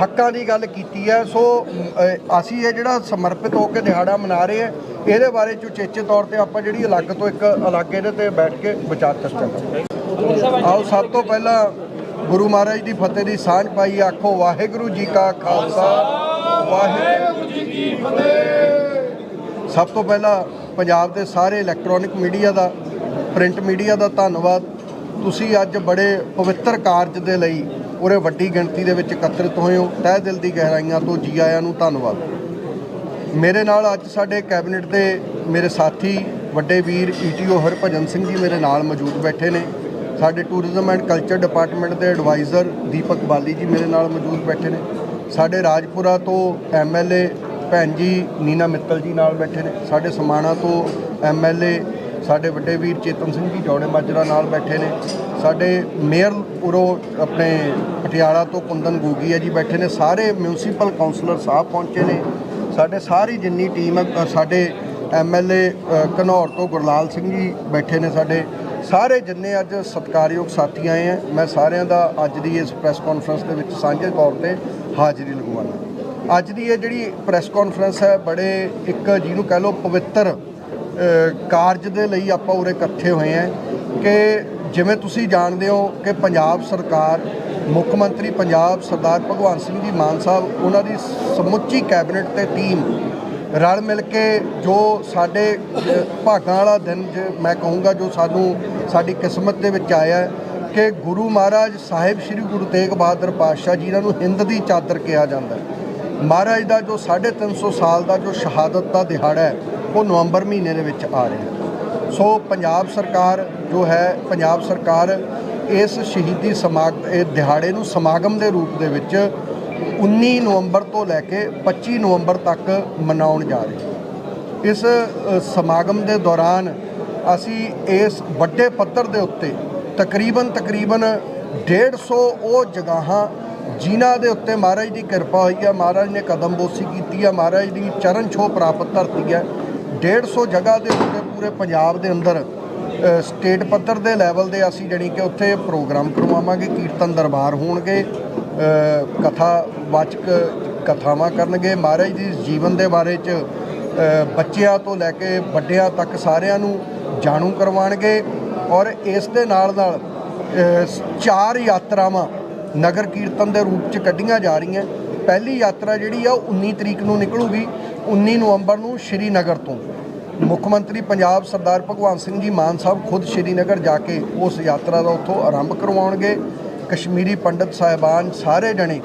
ਹੱਕਾਂ ਦੀ ਗੱਲ ਕੀਤੀ ਹੈ ਸੋ ਅਸੀਂ ਇਹ ਜਿਹੜਾ ਸਮਰਪਿਤ ਹੋ ਕੇ ਦਿਹਾੜਾ ਮਨਾ ਰਹੇ ਹਾਂ ਇਹਦੇ ਬਾਰੇ ਚ ਉਚੇਚੇ ਤੌਰ ਤੇ ਆਪਾਂ ਜਿਹੜੀ ਅਲੱਗ ਤੋਂ ਇੱਕ ਅਲੱਗ ਇਹਦੇ ਤੇ ਬੈਠ ਕੇ ਵਿਚਾਰ ਚਰਚਾ ਕਰਾਂਗੇ। ਆਓ ਸਭ ਤੋਂ ਪਹਿਲਾਂ ਗੁਰੂ ਮਹਾਰਾਜ ਦੀ ਫਤਿਹ ਦੀ ਸਾਂਝ ਪਾਈ ਆਖੋ ਵਾਹਿਗੁਰੂ ਜੀ ਕਾ ਖਾਲਸਾ। ਵਾਹਿਗੁਰੂ ਜੀ ਕੀ ਫਤਿਹ। ਸਭ ਤੋਂ ਪਹਿਲਾਂ ਪੰਜਾਬ ਦੇ ਸਾਰੇ ਇਲੈਕਟ੍ਰੋਨਿਕ ਮੀਡੀਆ ਦਾ ਪ੍ਰਿੰਟ ਮੀਡੀਆ ਦਾ ਧੰਨਵਾਦ। ਤੁਸੀਂ ਅੱਜ ਬੜੇ ਪਵਿੱਤਰ ਕਾਰਜ ਦੇ ਲਈ ਉਰੇ ਵੱਡੀ ਗਿਣਤੀ ਦੇ ਵਿੱਚ ਇਕੱਤਰਿਤ ਹੋਏ ਹੋ। ਤਹਿ ਦਿਲ ਦੀ ਗਹਿਰਾਈਆਂ ਤੋਂ ਜੀ ਆਇਆਂ ਨੂੰ ਧੰਨਵਾਦ। ਮੇਰੇ ਨਾਲ ਅੱਜ ਸਾਡੇ ਕੈਬਨਿਟ ਦੇ ਮੇਰੇ ਸਾਥੀ ਵੱਡੇ ਵੀਰ ਈਟੀਓ ਹਰਭਜਨ ਸਿੰਘ ਜੀ ਮੇਰੇ ਨਾਲ ਮੌਜੂਦ ਬੈਠੇ ਨੇ। ਸਾਡੇ ਟੂਰਿਜ਼ਮ ਐਂਡ ਕਲਚਰ ਡਿਪਾਰਟਮੈਂਟ ਦੇ ਐਡਵਾਈਜ਼ਰ ਦੀਪਕ ਬਾਲੀ ਜੀ ਮੇਰੇ ਨਾਲ ਮੌਜੂਦ ਬੈਠੇ ਨੇ। ਸਾਡੇ ਰਾਜਪੁਰਾ ਤੋਂ ਐਮਐਲਏ ਭੈਣ ਜੀ ਨੀਨਾ ਮਿੱਤਲ ਜੀ ਨਾਲ ਬੈਠੇ ਨੇ। ਸਾਡੇ ਸਮਾਣਾ ਤੋਂ ਐਮਐਲਏ ਸਾਡੇ ਵੱਡੇ ਵੀਰ ਚੇਤਨ ਸਿੰਘ ਜੀ ਜੋੜੇ ਮਾਜਰਾ ਨਾਲ ਬੈਠੇ ਨੇ। ਸਾਡੇ ਮੇਅਰ ਉਰੋ ਆਪਣੇ ਪਟਿਆਲਾ ਤੋਂ ਕੁੰਦਨ ਗੋਗੀਆ ਜੀ ਬੈਠੇ ਨੇ। ਸਾਰੇ ਮਿਊਨਿਸਪਲ ਕਾਉਂਸਲਰ ਸਾਹਿਬ ਪਹੁੰਚੇ ਨੇ। ਸਾਡੇ ਸਾਰੀ ਜਿੰਨੀ ਟੀਮ ਹੈ ਅ, ਸਾਡੇ ਐਮਐਲਏ ਘਨੌਰ ਤੋਂ ਗੁਰਲਾਲ ਸਿੰਘ ਜੀ ਬੈਠੇ ਨੇ ਸਾਡੇ। ਸਾਰੇ ਜਿੰਨੇ ਅੱਜ ਸਤਿਕਾਰਯੋਗ ਸਾਥੀ ਆਏ ਆ, ਮੈਂ ਸਾਰਿਆਂ ਦਾ ਅੱਜ ਦੀ ਇਸ ਪ੍ਰੈਸ ਕਾਨਫਰੰਸ ਦੇ ਵਿੱਚ ਸਾਂਝੇ ਤੌਰ ਤੇ ਹਾਜ਼ਰੀ ਲਗਵਾਉਣਾ ਅੱਜ ਦੀ ਇਹ ਜਿਹੜੀ ਪ੍ਰੈਸ ਕਾਨਫਰੰਸ ਹੈ, ਬੜੇ ਇੱਕ ਜਿਹਨੂੰ ਕਹਿ ਲਓ ਪਵਿੱਤਰ ਕਾਰਜ ਦੇ ਲਈ ਆਪਾਂ ਉਰੇ ਇਕੱਠੇ ਹੋਏ ਆ ਕਿ ਜਿਵੇਂ ਤੁਸੀਂ ਜਾਣਦੇ ਹੋ ਕਿ ਪੰਜਾਬ ਸਰਕਾਰ, ਮੁੱਖ ਮੰਤਰੀ ਪੰਜਾਬ ਸਰਦਾਰ ਭਗਵੰਤ ਸਿੰਘ ਜੀ ਮਾਨ ਸਾਹਿਬ, ਉਹਨਾਂ ਦੀ ਸਮੁੱਚੀ ਕੈਬਨਿਟ ਤੇ ਟੀਮ ਰਲ ਮਿਲ ਕੇ ਜੋ ਸਾਡੇ ਭਾਗਾਂ ਵਾਲਾ ਦਿਨ ਜ ਮੈਂ ਕਹੂੰਗਾ, ਜੋ ਸਾਨੂੰ, ਸਾਡੀ ਕਿਸਮਤ ਦੇ ਵਿੱਚ ਆਇਆ ਕਿ ਗੁਰੂ ਮਹਾਰਾਜ ਸਾਹਿਬ ਸ੍ਰੀ ਗੁਰੂ ਤੇਗ ਬਹਾਦਰ ਪਾਤਸ਼ਾਹ ਜੀ ਇਹਨਾਂ ਨੂੰ ਹਿੰਦ ਦੀ ਚਾਦਰ ਕਿਹਾ ਜਾਂਦਾ ਮਹਾਰਾਜ ਦਾ ਜੋ 350 ਸਾਲ ਦਾ ਜੋ ਸ਼ਹਾਦਤ ਦਾ ਦਿਹਾੜਾ ਹੈ, ਉਹ ਨਵੰਬਰ ਮਹੀਨੇ ਦੇ ਵਿੱਚ ਆ ਰਿਹਾ ਸੋ ਪੰਜਾਬ ਸਰਕਾਰ ਜੋ ਹੈ, ਪੰਜਾਬ ਸਰਕਾਰ ਇਸ ਸ਼ਹੀਦੀ ਸਮਾਗ, ਇਹ ਦਿਹਾੜੇ ਨੂੰ ਸਮਾਗਮ ਦੇ ਰੂਪ ਦੇ ਵਿੱਚ 19 ਨਵੰਬਰ ਤੋਂ ਲੈ ਕੇ 25 ਨਵੰਬਰ ਤੱਕ ਮਨਾਉਣ ਜਾ ਰਹੇ ਇਸ ਸਮਾਗਮ ਦੇ ਦੌਰਾਨ ਅਸੀਂ ਇਸ ਵੱਡੇ ਪੱਧਰ ਦੇ ਉੱਤੇ ਤਕਰੀਬਨ ਤਕਰੀਬਨ 150 ਉਹ ਜਗ੍ਹਾਵਾਂ ਜਿਨ੍ਹਾਂ ਦੇ ਉੱਤੇ ਮਹਾਰਾਜ ਦੀ ਕਿਰਪਾ ਹੋਈ ਹੈ ਮਹਾਰਾਜ ਨੇ ਕਦਮ ਬੋਸੀ ਕੀਤੀ ਹੈ ਮਹਾਰਾਜ ਦੀ ਚਰਨ ਛੋਹ ਪ੍ਰਾਪਤ ਧਰਤੀ ਹੈ 150 ਜਗ੍ਹਾ ਦੇ ਉੱਤੇ ਪੂਰੇ ਪੰਜਾਬ ਦੇ ਅੰਦਰ ਸਟੇਟ ਪੱਧਰ ਦੇ ਲੈਵਲ ਦੇ ਅਸੀਂ ਜਾਣੀ ਕਿ ਉੱਥੇ ਪ੍ਰੋਗਰਾਮ ਕਰਵਾਵਾਂਗੇ ਕੀਰਤਨ ਦਰਬਾਰ ਹੋਣਗੇ ਅ, ਕਥਾ ਵਾਚਕ ਕਥਾਵਾਂ ਕਰਨਗੇ। ਮਹਾਰਾਜ ਦੀ ਜੀਵਨ ਦੇ ਬਾਰੇ ਚ ਬੱਚਿਆਂ ਤੋਂ ਲੈ ਕੇ ਵੱਡਿਆਂ ਤੱਕ ਸਾਰਿਆਂ ਨੂੰ ਜਾਣੂ ਕਰਵਾਉਣਗੇ ਔਰ ਇਸ ਦੇ ਨਾਲ ਨਾਲ ਚਾਰ ਯਾਤਰਾਵਾਂ ਨਗਰ ਕੀਰਤਨ ਦੇ ਰੂਪ ਚ ਕੱਢੀਆਂ ਜਾ ਰਹੀਆਂ। ਪਹਿਲੀ ਯਾਤਰਾ ਜਿਹੜੀ ਆ ਉਹ 19 ਤਰੀਕ ਨੂੰ ਨਿਕਲੂਗੀ 19 ਨਵੰਬਰ ਨੂੰ ਸ਼੍ਰੀਨਗਰ ਤੋਂ। ਮੁੱਖ ਮੰਤਰੀ ਪੰਜਾਬ ਸਰਦਾਰ ਭਗਵੰਤ ਸਿੰਘ ਜੀ ਮਾਨ ਸਾਹਿਬ ਖੁਦ ਸ਼੍ਰੀਨਗਰ ਜਾ ਕੇ ਉਸ ਯਾਤਰਾ ਦਾ ਉੱਥੋਂ ਆਰੰਭ ਕਰਵਾਉਣਗੇ। ਕਸ਼ਮੀਰੀ ਪੰਡਤ ਸਾਹਿਬਾਨ ਸਾਰੇ ਜਣੇ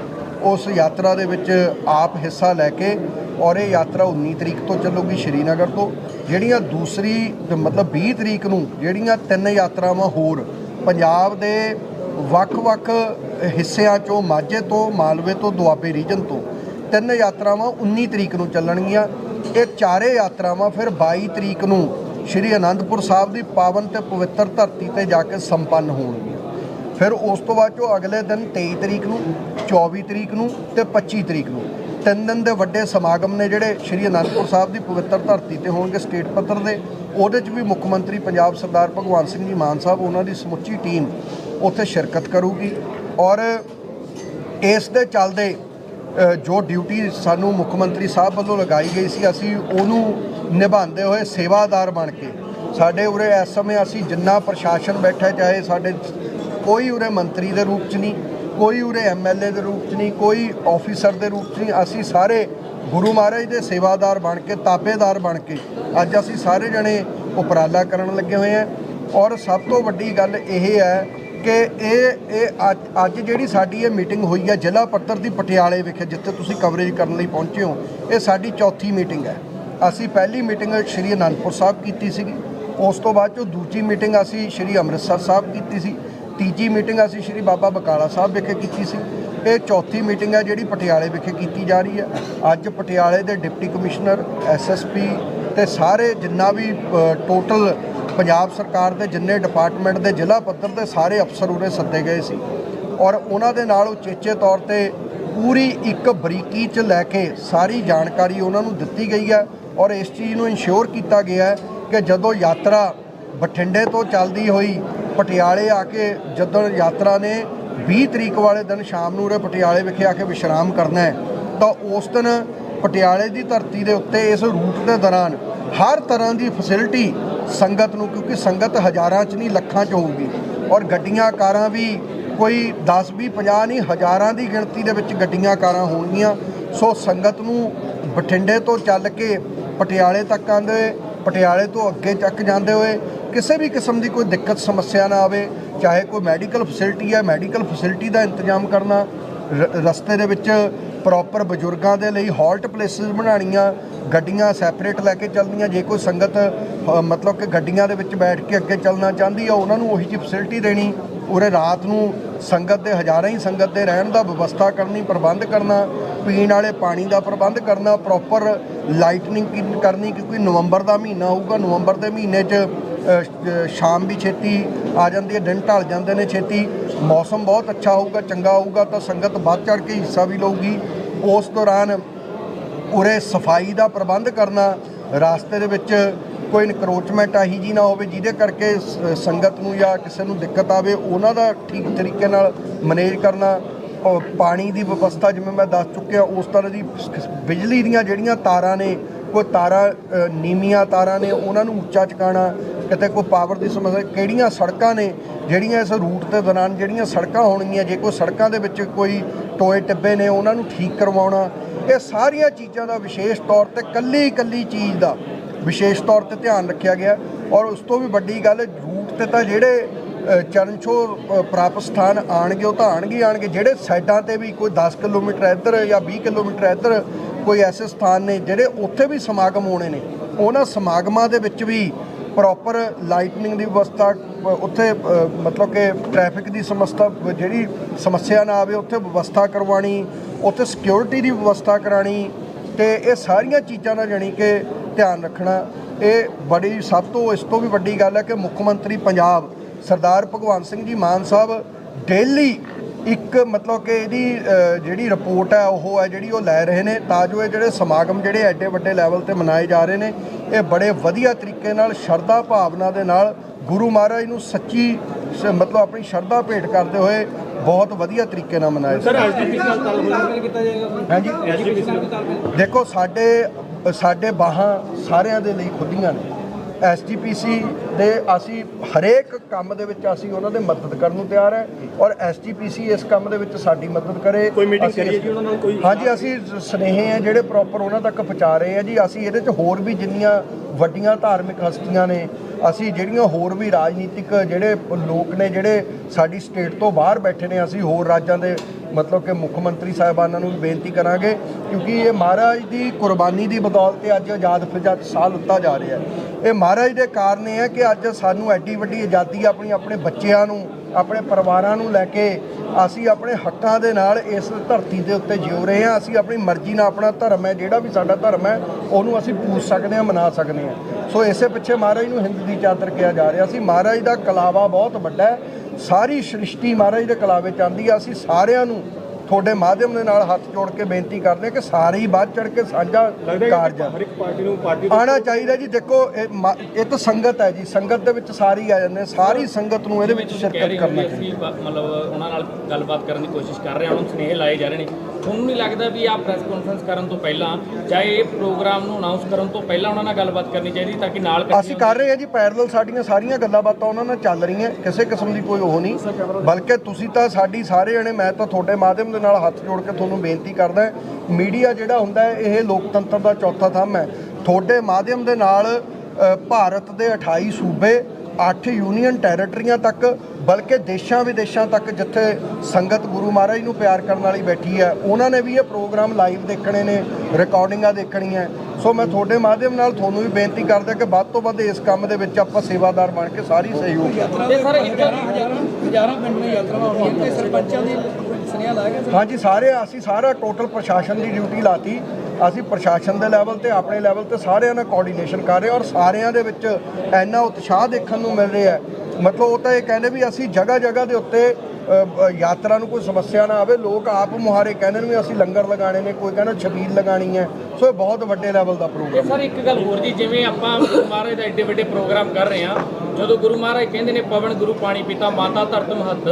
ਉਸ ਯਾਤਰਾ ਦੇ ਵਿੱਚ ਆਪ ਹਿੱਸਾ ਲੈ ਕੇ ਔਰ ਇਹ ਯਾਤਰਾ 19 ਤਰੀਕ ਤੋਂ ਚੱਲੂਗੀ ਸ਼੍ਰੀਨਗਰ ਤੋਂ। ਜਿਹੜੀਆਂ ਦੂਸਰੀ ਮਤਲਬ 20 ਤਰੀਕ ਨੂੰ ਜਿਹੜੀਆਂ ਤਿੰਨ ਯਾਤਰਾਵਾਂ ਹੋਰ ਪੰਜਾਬ ਦੇ ਵੱਖ-ਵੱਖ ਹਿੱਸਿਆਂ ਚੋਂ ਮਾਝੇ ਤੋਂ, ਮਾਲਵੇ ਤੋਂ, ਦੁਆਬੇ ਰੀਜਨ ਤੋਂ ਤਿੰਨ ਯਾਤਰਾਵਾਂ 19 ਤਰੀਕ ਨੂੰ ਚੱਲਣਗੀਆਂ। ਇਹ ਚਾਰੇ ਯਾਤਰਾਵਾਂ ਫਿਰ 22 ਤਰੀਕ ਨੂੰ ਸ਼੍ਰੀ ਅਨੰਦਪੁਰ ਸਾਹਿਬ ਦੀ ਪਾਵਨ ਤੇ ਪਵਿੱਤਰ ਧਰਤੀ ਤੇ ਜਾ ਕੇ ਸੰਪੰਨ ਹੋਣਗੀਆਂ। ਫਿਰ ਉਸ ਤੋਂ ਬਾਅਦ ਚੋਂ ਅਗਲੇ ਦਿਨ 23 ਤਰੀਕ ਨੂੰ 24 ਤਰੀਕ ਨੂੰ ਤੇ 25 ਤਰੀਕ ਨੂੰ ਤਿੰਨ ਦਿਨ ਦੇ ਵੱਡੇ ਸਮਾਗਮ ਨੇ ਜਿਹੜੇ ਸ਼੍ਰੀ ਅਨੰਦਪੁਰ ਸਾਹਿਬ ਦੀ ਪਵਿੱਤਰ ਧਰਤੀ ਤੇ ਹੋਣਗੇ ਸਟੇਟ ਪੱਧਰ ਦੇ। ਉਹਦੇ 'ਚ ਵੀ ਮੁੱਖ ਮੰਤਰੀ ਪੰਜਾਬ ਸਰਦਾਰ ਭਗਵੰਤ ਸਿੰਘ ਜੀ ਮਾਨ ਸਾਹਿਬ ਉਹਨਾਂ ਦੀ ਸਮੁੱਚੀ ਟੀਮ ਉੱਥੇ ਸ਼ਿਰਕਤ ਕਰੂਗੀ ਔਰ ਇਸ ਦੇ ਚੱਲਦੇ ਜੋ ਡਿਊਟੀ ਸਾਨੂੰ ਮੁੱਖ ਮੰਤਰੀ ਸਾਹਿਬ ਵੱਲੋਂ ਲਗਾਈ ਗਈ ਸੀ, ਅਸੀਂ ਉਹਨੂੰ ਨਿਭਾਉਂਦੇ ਹੋਏ ਸੇਵਾਦਾਰ ਬਣ ਕੇ ਸਾਡੇ ਉਰੇ ਇਸ ਸਮੇਂ ਅਸੀਂ ਜਿੰਨਾ ਪ੍ਰਸ਼ਾਸਨ ਬੈਠਾ, ਚਾਹੇ ਸਾਡੇ ਕੋਈ ਉਰੇ ਮੰਤਰੀ ਦੇ ਰੂਪ 'ਚ ਨਹੀਂ, ਕੋਈ ਉਰੇ ਐਮਐਲਏ ਦੇ ਰੂਪ 'ਚ ਨਹੀਂ, ਕੋਈ ਆਫੀਸਰ ਦੇ ਰੂਪ 'ਚ ਨਹੀਂ, ਅਸੀਂ ਸਾਰੇ ਗੁਰੂ ਮਹਾਰਾਜ ਦੇ ਸੇਵਾਦਾਰ ਬਣ ਕੇ ਤਾਬੇਦਾਰ ਬਣ ਕੇ ਅੱਜ ਅਸੀਂ ਸਾਰੇ ਜਣੇ ਉਪਰਾਲਾ ਕਰਨ ਲੱਗੇ ਹੋਏ ਹਾਂ। ਔਰ ਸਭ ਤੋਂ ਵੱਡੀ ਗੱਲ ਇਹ ਹੈ ਕਿ ਇਹ ਇਹ ਅੱਜ ਅੱਜ ਜਿਹੜੀ ਸਾਡੀ ਇਹ ਮੀਟਿੰਗ ਹੋਈ ਹੈ ਜ਼ਿਲ੍ਹਾ ਪੱਧਰ ਦੀ ਪਟਿਆਲੇ ਵਿਖੇ, ਜਿੱਥੇ ਤੁਸੀਂ ਕਵਰੇਜ ਕਰਨ ਲਈ ਪਹੁੰਚੇ ਹੋ, ਇਹ ਸਾਡੀ ਚੌਥੀ ਮੀਟਿੰਗ ਹੈ। ਅਸੀਂ ਪਹਿਲੀ ਮੀਟਿੰਗ ਸ਼੍ਰੀ ਅਨੰਦਪੁਰ ਸਾਹਿਬ ਕੀਤੀ ਸੀਗੀ। ਉਸ ਤੋਂ ਬਾਅਦ ਚੋਂ ਦੂਜੀ ਮੀਟਿੰਗ ਅਸੀਂ ਸ਼੍ਰੀ ਅੰਮ੍ਰਿਤਸਰ ਸਾਹਿਬ ਕੀਤੀ ਸੀ। ਤੀਜੀ ਮੀਟਿੰਗ ਅਸੀਂ ਸ਼੍ਰੀ ਬਾਬਾ ਬਕਾਲਾ ਸਾਹਿਬ ਵਿਖੇ ਕੀਤੀ ਸੀ। ਇਹ ਚੌਥੀ ਮੀਟਿੰਗ ਹੈ ਜਿਹੜੀ ਪਟਿਆਲੇ ਵਿਖੇ ਕੀਤੀ ਜਾ ਰਹੀ ਹੈ। ਅੱਜ ਪਟਿਆਲੇ ਦੇ ਡਿਪਟੀ ਕਮਿਸ਼ਨਰ ਐਸਐਸਪੀ ਤੇ ਸਾਰੇ ਜਿੰਨਾ ਵੀ ਟੋਟਲ ਪੰਜਾਬ ਸਰਕਾਰ ਦੇ ਜਿੰਨੇ ਡਿਪਾਰਟਮੈਂਟ ਦੇ ਜ਼ਿਲ੍ਹਾ ਪੱਧਰ ਦੇ ਸਾਰੇ ਅਫਸਰ ਉਰੇ ਸੱਦੇ ਗਏ ਸੀ ਔਰ ਉਹਨਾਂ ਦੇ ਨਾਲ ਉਚੇਚੇ ਤੌਰ ਤੇ ਪੂਰੀ ਇੱਕ ਬਰੀਕੀ ਚ ਲੈ ਕੇ ਸਾਰੀ ਜਾਣਕਾਰੀ ਉਹਨਾਂ ਨੂੰ ਦਿੱਤੀ ਗਈ ਹੈ ਔਰ ਇਸ ਚੀਜ਼ ਨੂੰ ਇਨਸ਼ੋਰ ਕੀਤਾ ਗਿਆ ਹੈ ਕਿ ਜਦੋਂ ਯਾਤਰਾ ਬਠਿੰਡੇ ਤੋਂ ਚੱਲਦੀ ਹੋਈ ਪਟਿਆਲੇ ਆ ਕੇ ਜਦੋਂ ਯਾਤਰਾ ਨੇ 20 ਤਰੀਕ ਵਾਲੇ ਦਿਨ ਸ਼ਾਮ ਨੂੰ ਉਰੇ ਪਟਿਆਲੇ ਵਿਖੇ ਆ ਕੇ ਵਿਸ਼ਰਾਮ ਕਰਨਾ ਹੈ, ਤਾਂ ਉਸ ਦਿਨ ਪਟਿਆਲੇ ਦੀ ਧਰਤੀ ਦੇ ਉੱਤੇ ਇਸ ਰੂਟ ਦੇ ਦੌਰਾਨ ਹਰ ਤਰ੍ਹਾਂ ਦੀ ਫੈਸਿਲਿਟੀ ਸੰਗਤ ਨੂੰ, ਕਿਉਂਕਿ ਸੰਗਤ ਹਜ਼ਾਰਾਂ 'ਚ ਨਹੀਂ, ਲੱਖਾਂ 'ਚ ਹੋਊਗੀ। ਔਰ ਗੱਡੀਆਂ, ਕਾਰਾਂ ਵੀ ਕੋਈ 10 20 50 ਨਹੀਂ, ਹਜ਼ਾਰਾਂ ਦੀ ਗਿਣਤੀ ਦੇ ਵਿੱਚ ਗੱਡੀਆਂ, ਕਾਰਾਂ ਹੋਣਗੀਆਂ। ਸੋ ਸੰਗਤ ਨੂੰ ਬਠਿੰਡੇ ਤੋਂ ਚੱਲ ਕੇ ਪਟਿਆਲੇ ਤੱਕ ਆਉਂਦੇ ਹੋਏ, ਪਟਿਆਲੇ ਤੋਂ ਅੱਗੇ ਚੱਕ ਜਾਂਦੇ ਹੋਏ, ਕਿਸੇ ਵੀ ਕਿਸਮ ਦੀ ਕੋਈ ਦਿੱਕਤ, ਸਮੱਸਿਆ ਨਾ ਆਵੇ, ਚਾਹੇ ਕੋਈ ਮੈਡੀਕਲ ਫੈਸਿਲਿਟੀ ਹੈ, ਮੈਡੀਕਲ ਫੈਸਿਲਿਟੀ ਦਾ ਇੰਤਜ਼ਾਮ ਕਰਨਾ, ਰ- ਰਸਤੇ ਦੇ ਵਿੱਚ ਪ੍ਰੋਪਰ ਬਜ਼ੁਰਗਾਂ ਦੇ ਲਈ ਹਾਲਟ ਪਲੇਸਿਸ ਬਣਾਉਣੀਆਂ, ਗੱਡੀਆਂ ਸੈਪਰੇਟ ਲੈ ਕੇ ਚੱਲਣੀਆਂ, ਜੇ ਕੋਈ ਸੰਗਤ ਮਤਲਬ ਕਿ ਗੱਡੀਆਂ ਦੇ ਵਿੱਚ ਬੈਠ ਕੇ ਅੱਗੇ ਚੱਲਣਾ ਚਾਹੁੰਦੀ ਆ, ਉਹਨਾਂ ਨੂੰ ਉਹੀ ਜਿਹੀ ਫੈਸਿਲਿਟੀ ਦੇਣੀ, ਉਰੇ ਰਾਤ ਨੂੰ ਸੰਗਤ ਦੇ, ਹਜ਼ਾਰਾਂ ਹੀ ਸੰਗਤ ਦੇ ਰਹਿਣ ਦਾ ਵਿਵਸਥਾ ਕਰਨੀ, ਪ੍ਰਬੰਧ ਕਰਨਾ, ਪੀਣ ਵਾਲੇ ਪਾਣੀ ਦਾ ਪ੍ਰਬੰਧ ਕਰਨਾ ਪ੍ਰੋਪਰ ਲਾਈਟਨਿੰਗ ਕਰਨੀ ਕਿਉਂਕਿ ਨਵੰਬਰ ਦਾ ਮਹੀਨਾ ਹੋਊਗਾ, ਨਵੰਬਰ ਦੇ ਮਹੀਨੇ 'ਚ ਸ਼ਾਮ ਵੀ ਛੇਤੀ ਆ ਜਾਂਦੀ ਹੈ, ਦਿਨ ਢਲ ਜਾਂਦੇ ਨੇ ਛੇਤੀ, ਮੌਸਮ ਬਹੁਤ ਅੱਛਾ ਹੋਊਗਾ, ਚੰਗਾ ਹੋਊਗਾ, ਤਾਂ ਸੰਗਤ ਵੱਧ ਚੜ ਕੇ ਹਿੱਸਾ ਵੀ ਲਊਗੀ। ਉਸ ਦੌਰਾਨ ਉਰੇ ਸਫ਼ਾਈ ਦਾ ਪ੍ਰਬੰਧ ਕਰਨਾ, ਰਾਸਤੇ ਦੇ ਵਿੱਚ ਕੋਈ ਇਨਕਰੋਚਮੈਂਟ ਆਹੀ ਜੀ ਨਾ ਹੋਵੇ ਜਿਹਦੇ ਕਰਕੇ ਸ- ਸੰਗਤ ਨੂੰ ਜਾਂ ਕਿਸੇ ਨੂੰ ਦਿੱਕਤ ਆਵੇ, ਉਹਨਾਂ ਦਾ ਠੀਕ ਤਰੀਕੇ ਨਾਲ ਮੈਨੇਜ ਕਰਨਾ ਔਰ ਪਾਣੀ ਦੀ ਵਿਵਸਥਾ ਜਿਵੇਂ ਮੈਂ ਦੱਸ ਚੁੱਕਿਆ, ਉਸ ਤਰ੍ਹਾਂ ਦੀ ਬਿਜਲੀ ਦੀਆਂ ਜਿਹੜੀਆਂ ਤਾਰਾਂ ਨੇ ਕੋਈ ਤਾਰਾਂ ਅ, ਨੀਵੀਆਂ ਤਾਰਾਂ ਨੇ ਉਹਨਾਂ ਨੂੰ ਉੱਚਾ ਚੁਕਾਉਣਾ ਕਿਤੇ ਕੋਈ ਪਾਵਰ ਦੀ ਸਮੱਸਿਆ ਕਿਹੜੀਆਂ ਸੜਕਾਂ ਨੇ ਜਿਹੜੀਆਂ ਇਸ ਰੂਟ ਦੇ ਦੌਰਾਨ ਜਿਹੜੀਆਂ ਸੜਕਾਂ ਹੋਣਗੀਆਂ ਜੇ ਕੋਈ ਸੜਕਾਂ ਦੇ ਵਿੱਚ ਕੋਈ ਟੋਏ ਟਿੱਬੇ ਨੇ ਉਹਨਾਂ ਨੂੰ ਠੀਕ ਕਰਵਾਉਣਾ ਇਹ ਸਾਰੀਆਂ ਚੀਜ਼ਾਂ ਦਾ ਵਿਸ਼ੇਸ਼ ਤੌਰ ਤੇ ਕੱਲੀ ਕੱਲੀ ਚੀਜ਼ ਦਾ ਵਿਸ਼ੇਸ਼ ਤੌਰ ਤੇ ਧਿਆਨ ਰੱਖਿਆ ਗਿਆ। ਔਰ ਉਸ ਤੋਂ ਵੀ ਵੱਡੀ ਗੱਲ ਰੂਟ ਤੇ ਤਾਂ ਜਿਹੜੇ ਅ, ਚਰਨ ਛੋਹ ਪ੍ਰਾਪਤ ਸਥਾਨ ਆਣਗੇ ਉਹ ਤਾਂ ਆਣਗੇ ਹੀ ਆਣਗੇ ਜਿਹੜੇ ਸਾਈਡਾਂ ਤੇ ਵੀ ਕੋਈ 10 ਕਿਲੋਮੀਟਰ ਇੱਧਰ ਜਾਂ 20 ਕਿਲੋਮੀਟਰ ਇੱਧਰ ਕੋਈ ਐਸੇ ਸਥਾਨ ਨੇ ਜਿਹੜੇ ਉੱਥੇ ਵੀ ਸਮਾਗਮ ਹੋਣੇ ਨੇ ਉਹਨਾਂ ਸਮਾਗਮਾਂ ਦੇ ਵਿੱਚ ਵੀ ਪ੍ਰੋਪਰ ਲਾਈਟਨਿੰਗ ਦੀ ਵਿਵਸਥਾ ਉੱਥੇ ਮਤਲਬ ਕਿ ਟ੍ਰੈਫਿਕ ਦੀ ਸਮੱਸਿਆ ਜਿਹੜੀ ਸਮੱਸਿਆ ਨਾ ਆਵੇ ਉੱਥੇ ਵਿਵਸਥਾ ਕਰਵਾਣੀ ਉੱਥੇ ਸਿਕਿਉਰਿਟੀ ਦੀ ਵਿਵਸਥਾ ਕਰਾਣੀ ਤੇ ਇਹ ਸਾਰੀਆਂ ਚੀਜ਼ਾਂ ਦਾ ਜਾਣੀ ਕਿ ਧਿਆਨ ਰੱਖਣਾ। ਇਹ ਬੜੀ ਸਭ ਤੋਂ ਇਸ ਤੋਂ ਵੀ ਵੱਡੀ ਗੱਲ ਹੈ ਕਿ ਮੁੱਖ ਮੰਤਰੀ ਪੰਜਾਬ ਸਰਦਾਰ ਭਗਵੰਤ ਸਿੰਘ ਜੀ ਮਾਨ ਸਾਹਿਬ ਡੇਲੀ ਇੱਕ ਮਤਲਬ ਕਿ ਇਹਦੀ ਜਿਹੜੀ ਰਿਪੋਰਟ ਹੈ ਉਹ ਹੈ ਜਿਹੜੀ ਉਹ ਲੈ ਰਹੇ ਨੇ ਤਾਂ ਜੋ ਇਹ ਜਿਹੜੇ ਸਮਾਗਮ ਜਿਹੜੇ ਐਡੇ ਵੱਡੇ ਲੈਵਲ ਤੇ ਮਨਾਏ ਜਾ ਰਹੇ ਨੇ ਇਹ ਬੜੇ ਵਧੀਆ ਤਰੀਕੇ ਨਾਲ ਸ਼ਰਧਾ ਭਾਵਨਾ ਦੇ ਨਾਲ ਗੁਰੂ ਮਹਾਰਾਜ ਨੂੰ ਸੱਚੀ ਮਤਲਬ ਆਪਣੀ ਸ਼ਰਧਾ ਭੇਟ ਕਰਦੇ ਹੋਏ ਬਹੁਤ ਵਧੀਆ ਤਰੀਕੇ ਨਾਲ ਮਨਾਏ ਸਰ ਕੀਤਾ ਜਾਏਗਾ ਹਾਂਜੀ। ਦੇਖੋ ਸਾਡੇ ਸਾਡੇ ਬਾਹਾਂ ਸਾਰਿਆਂ ਦੇ ਲਈ ਖੁੱਲੀਆਂ ਨੇ। ਐਸਜੀਪੀਸੀ ਦੇ ਅਸੀਂ ਹਰੇਕ ਕੰਮ ਦੇ ਵਿੱਚ ਅਸੀਂ ਉਹਨਾਂ ਦੇ ਮਦਦ ਕਰਨ ਨੂੰ ਤਿਆਰ ਹੈ ਔਰ ਐਸਜੀਪੀਸੀ ਇਸ ਕੰਮ ਦੇ ਵਿੱਚ ਸਾਡੀ ਮਦਦ ਕਰੇ। ਕੋਈ ਮੀਟਿੰਗ ਕਰੀਏ ਜੀ ਉਹਨਾਂ ਨਾਲ ਕੋਈ? ਹਾਂਜੀ ਅਸੀਂ ਸਨੇਹੇ ਆ ਜਿਹੜੇ ਪ੍ਰੋਪਰ ਉਹਨਾਂ ਤੱਕ ਪਹੁੰਚਾ ਰਹੇ ਆ ਜੀ। ਅਸੀਂ ਇਹਦੇ 'ਚ ਹੋਰ ਵੀ ਜਿੰਨੀਆਂ ਵੱਡੀਆਂ ਧਾਰਮਿਕ ਹਸਤੀਆਂ ਨੇ ਅਸੀਂ ਜਿਹੜੀਆਂ ਹੋਰ ਵੀ ਰਾਜਨੀਤਿਕ ਜਿਹੜੇ ਲੋਕ ਨੇ ਜਿਹੜੇ ਸਾਡੀ ਸਟੇਟ ਤੋਂ ਬਾਹਰ ਬੈਠੇ ਨੇ ਅਸੀਂ ਹੋਰ ਰਾਜਾਂ ਦੇ ਮਤਲਬ ਕਿ ਮੁੱਖ ਮੰਤਰੀ ਸਾਹਿਬਾਨਾਂ ਨੂੰ ਬੇਨਤੀ ਕਰਾਂਗੇ ਕਿਉਂਕਿ ਇਹ ਮਹਾਰਾਜ ਦੀ ਕੁਰਬਾਨੀ ਦੀ ਬਦੌਲਤ ਅੱਜ ਆਜ਼ਾਦ ਫਿਜ਼ਾ ਸਾਹ ਲਿੱਤਾ ਜਾ ਰਿਹਾ ਹੈ। ਇਹ ਮਹਾਰਾਜ ਦੇ ਕਾਰਨ ਇਹ ਹੈ ਕਿ ਅੱਜ ਸਾਨੂੰ ਐਡੀ ਵੱਡੀ ਆਜ਼ਾਦੀ ਆਪਣੀ, ਆਪਣੇ ਬੱਚਿਆਂ ਨੂੰ, ਆਪਣੇ ਪਰਿਵਾਰਾਂ ਨੂੰ ਲੈ ਕੇ ਅਸੀਂ ਆਪਣੇ ਹੱਕਾਂ ਦੇ ਨਾਲ ਇਸ ਧਰਤੀ ਦੇ ਉੱਤੇ ਜਿਉ ਰਹੇ ਹਾਂ। ਅਸੀਂ ਆਪਣੀ ਮਰਜ਼ੀ ਨਾਲ ਆਪਣਾ ਧਰਮ ਹੈ, ਜਿਹੜਾ ਵੀ ਸਾਡਾ ਧਰਮ ਹੈ, ਉਹਨੂੰ ਅਸੀਂ ਪੂਜ ਸਕਦੇ ਹਾਂ, ਮਨਾ ਸਕਦੇ ਹਾਂ। ਸੋ ਇਸੇ ਪਿੱਛੇ ਮਹਾਰਾਜ ਨੂੰ ਹਿੰਦ ਦੀ ਚਾਦਰ ਕਿਹਾ ਜਾ ਰਿਹਾ। ਸੀ ਮਹਾਰਾਜ ਦਾ ਕਲਾਵਾ ਬਹੁਤ ਵੱਡਾ ਹੈ। ਸਾਰੀ ਸ੍ਰਿਸ਼ਟੀ ਮਹਾਰਾਜ ਦੇ ਕਲਾਵੇ ਚ ਆਉਂਦੀ ਆ ਅਸੀਂ ਸਾਰਿਆਂ ਨੂੰ ਤੁਹਾਡੇ ਮਾਧਿਅਮ ਦੇ ਨਾਲ ਹੱਥ ਜੋੜ ਕੇ ਬੇਨਤੀ ਕਰਦੇ ਹਾਂ ਕਿ ਸਾਰੇ ਹੀ ਵੱਧ ਚੜ ਕੇ ਸਾਂਝਾ ਕਾਰਜ। ਹਰ ਇੱਕ ਪਾਰਟੀ ਨੂੰ ਪਾਰਟੀ ਆਉਣਾ ਚਾਹੀਦਾ ਜੀ। ਦੇਖੋ ਇਹ ਇਹ ਤਾਂ ਸੰਗਤ ਹੈ ਜੀ। ਸੰਗਤ ਦੇ ਵਿੱਚ ਸਾਰੇ ਆ ਜਾਂਦੇ। ਸਾਰੀ ਸੰਗਤ ਨੂੰ ਇਹਦੇ ਵਿੱਚ ਸ਼ਿਰਕਤ ਕਰਨਾ ਚਾਹੀਦਾ। ਮਤਲਬ ਉਹਨਾਂ ਨਾਲ ਗੱਲਬਾਤ ਕਰਨ ਦੀ ਕੋਸ਼ਿਸ਼ ਕਰ ਰਹੇ ਹਾਂ। ਉਹਨਾਂ ਨੂੰ ਸੁਨੇਹੇ ਲਾਏ ਜਾ ਰਹੇ ਨੇ। ਤੁਹਾਨੂੰ ਨਹੀਂ ਲੱਗਦਾ ਵੀ ਆਹ ਪ੍ਰੈਸ ਕਾਨਫਰੰਸ ਕਰਨ ਤੋਂ ਪਹਿਲਾਂ ਚਾਹੇ ਇਹ ਪ੍ਰੋਗਰਾਮ ਨੂੰ ਅਨਾਉਂਸ ਕਰਨ ਤੋਂ ਪਹਿਲਾਂ ਉਹਨਾਂ ਨਾਲ ਗੱਲਬਾਤ ਕਰਨੀ ਚਾਹੀਦੀ ਤਾਂ ਕਿ ਨਾਲ ਅਸੀਂ ਕਰ ਰਹੇ ਹਾਂ ਜੀ ਪੈਰਲਲ ਸਾਡੀਆਂ ਸਾਰੀਆਂ ਗੱਲਾਂ ਬਾਤਾਂ ਉਹਨਾਂ ਨਾਲ ਚੱਲ ਰਹੀਆਂ ਕਿਸੇ ਕਿਸਮ ਦੀ ਕੋਈ ਉਹ ਨਹੀਂ। ਬਲਕਿ ਤੁਸੀਂ ਤਾਂ ਸਾਡੀ ਸਾਰੇ ਜਣੇ ਮੈਂ ਤਾਂ ਤੁਹਾਡੇ ਮਾਧਿਅਮ ਦੇ ਨਾਲ ਹੱਥ ਜੋੜ ਕੇ ਤੁਹਾਨੂੰ ਬੇਨਤੀ ਕਰਦਾ ਮੀਡੀਆ ਜਿਹੜਾ ਹੁੰਦਾ ਇਹ ਲੋਕਤੰਤਰ ਦਾ ਚੌਥਾ ਥੰਮ ਹੈ। ਤੁਹਾਡੇ ਮਾਧਿਅਮ ਦੇ ਨਾਲ ਭਾਰਤ ਦੇ 28 ਸੂਬੇ 8 ਯੂਨੀਅਨ ਟੈਰੀਟਰੀਆਂ ਤੱਕ ਬਲਕਿ ਦੇਸ਼ਾਂ ਵਿਦੇਸ਼ਾਂ ਤੱਕ ਜਿੱਥੇ ਸੰਗਤ ਗੁਰੂ ਮਹਾਰਾਜ ਨੂੰ ਪਿਆਰ ਕਰਨ ਵਾਲੀ ਬੈਠੀ ਹੈ ਉਹਨਾਂ ਨੇ ਵੀ ਇਹ ਪ੍ਰੋਗਰਾਮ ਲਾਈਵ ਦੇਖਣੇ ਨੇ ਰਿਕਾਰਡਿੰਗਾਂ ਦੇਖਣੀਆਂ ਸੋ ਮੈਂ ਤੁਹਾਡੇ ਮਾਧਿਅਮ ਨਾਲ ਤੁਹਾਨੂੰ ਵੀ ਬੇਨਤੀ ਕਰਦਾ ਕਿ ਵੱਧ ਤੋਂ ਵੱਧ ਇਸ ਕੰਮ ਦੇ ਵਿੱਚ ਆਪਾਂ ਸੇਵਾਦਾਰ ਬਣ ਕੇ ਸਾਰੀ ਸਹਿਯੋਗ ਕਰੀਏ। ਯਾਤਰਾ ਤੇ ਦੇ ਸਰ ਇੱਕ- ਹਜ਼ਾਰਾਂ ਹਜ਼ਾਰਾਂ ਹਜ਼ਾਰਾਂ ਪਿੰਡ ਨੂੰ ਯਾਤਰਾਵਾਂ ਹੋਣੀਆਂ ਤੇ ਸਰਪੰਚਾਂ ਦੀ ਸੁਨੇਹਾ ਲਾਇਆ ਗਿਆ ਹਾਂਜੀ ਸਾਰੇ ਅਸੀਂ ਸਾਰਾ ਟੋਟਲ ਪ੍ਰਸ਼ਾਸਨ ਦੀ ਡਿਊਟੀ ਲਾਤੀ ਅਸੀਂ ਪ੍ਰਸ਼ਾਸਨ ਦੇ ਲੈਵਲ ਤੇ, ਆਪਣੇ ਲੈਵਲ ਤੇ ਸਾਰਿਆਂ ਨਾਲ ਕੋਆਰਡੀਨੇਸ਼ਨ ਕਰ ਰਹੇ ਔਰ ਸਾਰਿਆਂ ਦੇ ਵਿੱਚ ਇੰਨਾ ਉਤਸ਼ਾਹ ਦੇਖਣ ਨੂੰ ਮਿਲ ਰਿਹਾ ਹੈ। ਮਤਲਬ ਉਹ ਤਾਂ ਇਹ ਕਹਿੰਦੇ ਵੀ ਅਸੀਂ ਜਗ੍ਹਾ ਜਗ੍ਹਾ ਦੇ ਉੱਤੇ ਯਾਤਰਾ ਨੂੰ ਕੋਈ ਸਮੱਸਿਆ ਨਾ ਆਵੇ, ਲੋਕ ਆਪ ਮੁਹਾਰੇ ਕਹਿੰਦੇ ਨੇ ਵੀ ਅਸੀਂ ਲੰਗਰ ਲਗਾਣੇ ਨੇ, ਕੋਈ ਕਹਿੰਦਾ ਛਬੀਲ ਲਗਾਣੀ ਹੈ। ਸੋ ਇਹ ਬਹੁਤ ਵੱਡੇ ਲੈਵਲ ਦਾ ਪ੍ਰੋਗਰਾਮ ਸਰ, ਇੱਕ ਗੱਲ ਹੋਰ ਜੀ, ਜਿਵੇਂ ਆਪਾਂ ਗੁਰੂ ਮਹਾਰਾਜ ਦਾ ਐਡੇ ਵੱਡੇ ਪ੍ਰੋਗਰਾਮ ਕਰ ਰਹੇ ਹਾਂ, ਜਦੋਂ ਗੁਰੂ ਮਹਾਰਾਜ ਕਹਿੰਦੇ ਨੇ, ਪਵਨ, ਗੁਰੂ, ਪਾਣੀ, ਪਿਤਾ, ਮਾਤਾ, ਧਰਤ, ਮਹੱਤ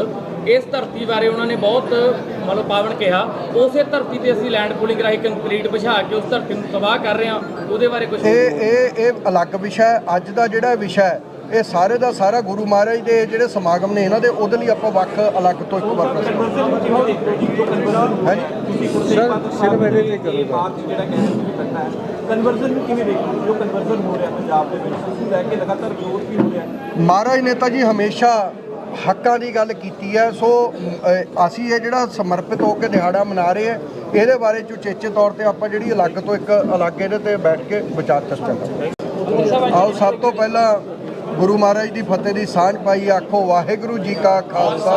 ਇਸ ਧਰਤੀ ਬਾਰੇ ਉਹਨਾਂ ਨੇ ਬਹੁਤ ਮਤਲਬ ਪਾਵਨ ਕਿਹਾ। ਉਸੇ ਧਰਤੀ ਤੇ ਅਸੀਂ ਲੈਂਡ ਪੂਲਿੰਗ ਰਾਹੀਂ ਕੰਕਰੀਟ ਵਿਛਾ ਕੇ ਉਸ ਧਰਤੀ ਨੂੰ ਤਬਾਹ ਕਰ ਰਹੇ ਹਾਂ। ਉਹਦੇ ਬਾਰੇ ਕੁਝ ਇਹ ਇਹ ਇਹ ਅਲੱਗ ਵਿਸ਼ਾ ਹੈ। ਅੱਜ ਦਾ ਜਿਹੜਾ ਵਿਸ਼ਾ ਹੈ ਇਹ ਸਾਰੇ ਦਾ ਸਾਰਾ ਗੁਰੂ ਮਹਾਰਾਜ ਦੇ ਜਿਹੜੇ ਸਮਾਗਮ ਨੇ ਇਹਨਾਂ ਦੇ ਉਹਦੇ ਲਈ ਆਪਾਂ ਵੱਖ ਅਲੱਗ ਤੋਂ ਇੱਕ ਵਾਰ ਦੱਸਾਂਗੇ ਕਨਵਰਜ਼ਨ ਨੂੰ ਕਿਵੇਂ ਦੇਖਦੇ ਹੋ ਜੀ ਜੋ ਕਨਵਰਜ਼ਨ ਹਾਂਜੀ। ਤੁਸੀਂ ਗੁਰਦੇਵ ਸਿਰ ਮੇਰੇ ਤੇ ਕਰੋ ਬਾਤ ਜਿਹੜਾ ਕਹਿੰਦੇ ਤੁਸੀਂ ਕਰਨਾ ਹੈ। ਕਨਵਰਜ਼ਨ ਨੂੰ ਕਿਵੇਂ ਦੇਖਦੇ ਹੋ ਜੋ ਕਨਵਰਜ਼ਨ ਹੋ ਰਿਹਾ ਪੰਜਾਬ ਦੇ ਵਿੱਚ ਉਸ ਲੈ ਕੇ ਲਗਾਤਾਰ ਵਿਰੋਧ ਵੀ ਹੋ ਰਿਹਾ। ਹੈ ਮਹਾਰਾਜ ਨੇ ਤਾਂ ਜੀ ਹਮੇਸ਼ਾ ਹੱਕਾਂ ਦੀ ਗੱਲ ਕੀਤੀ ਹੈ ਸੋ ਅਸੀਂ ਇਹ ਜਿਹੜਾ ਸਮਰਪਿਤ ਹੋ ਕੇ ਦਿਹਾੜਾ ਮਨਾ ਰਹੇ ਹਾਂ ਇਹਦੇ ਬਾਰੇ ਚ ਉਚੇਚੇ ਤੌਰ ਤੇ ਆਪਾਂ ਜਿਹੜੀ ਅਲੱਗ ਤੋਂ ਇੱਕ ਅਲੱਗ ਇਹਦੇ ਤੇ ਬੈਠ ਕੇ ਵਿਚਾਰ ਚਰਚਾ ਕਰਾਂਗੇ। ਆਓ, ਸਭ ਤੋਂ ਪਹਿਲਾਂ ਗੁਰੂ ਮਹਾਰਾਜ ਦੀ ਫਤਿਹ ਦੀ ਸਾਂਝ ਪਾਈ, ਆਖੋ, ਵਾਹਿਗੁਰੂ ਜੀ ਕਾ ਖਾਲਸਾ।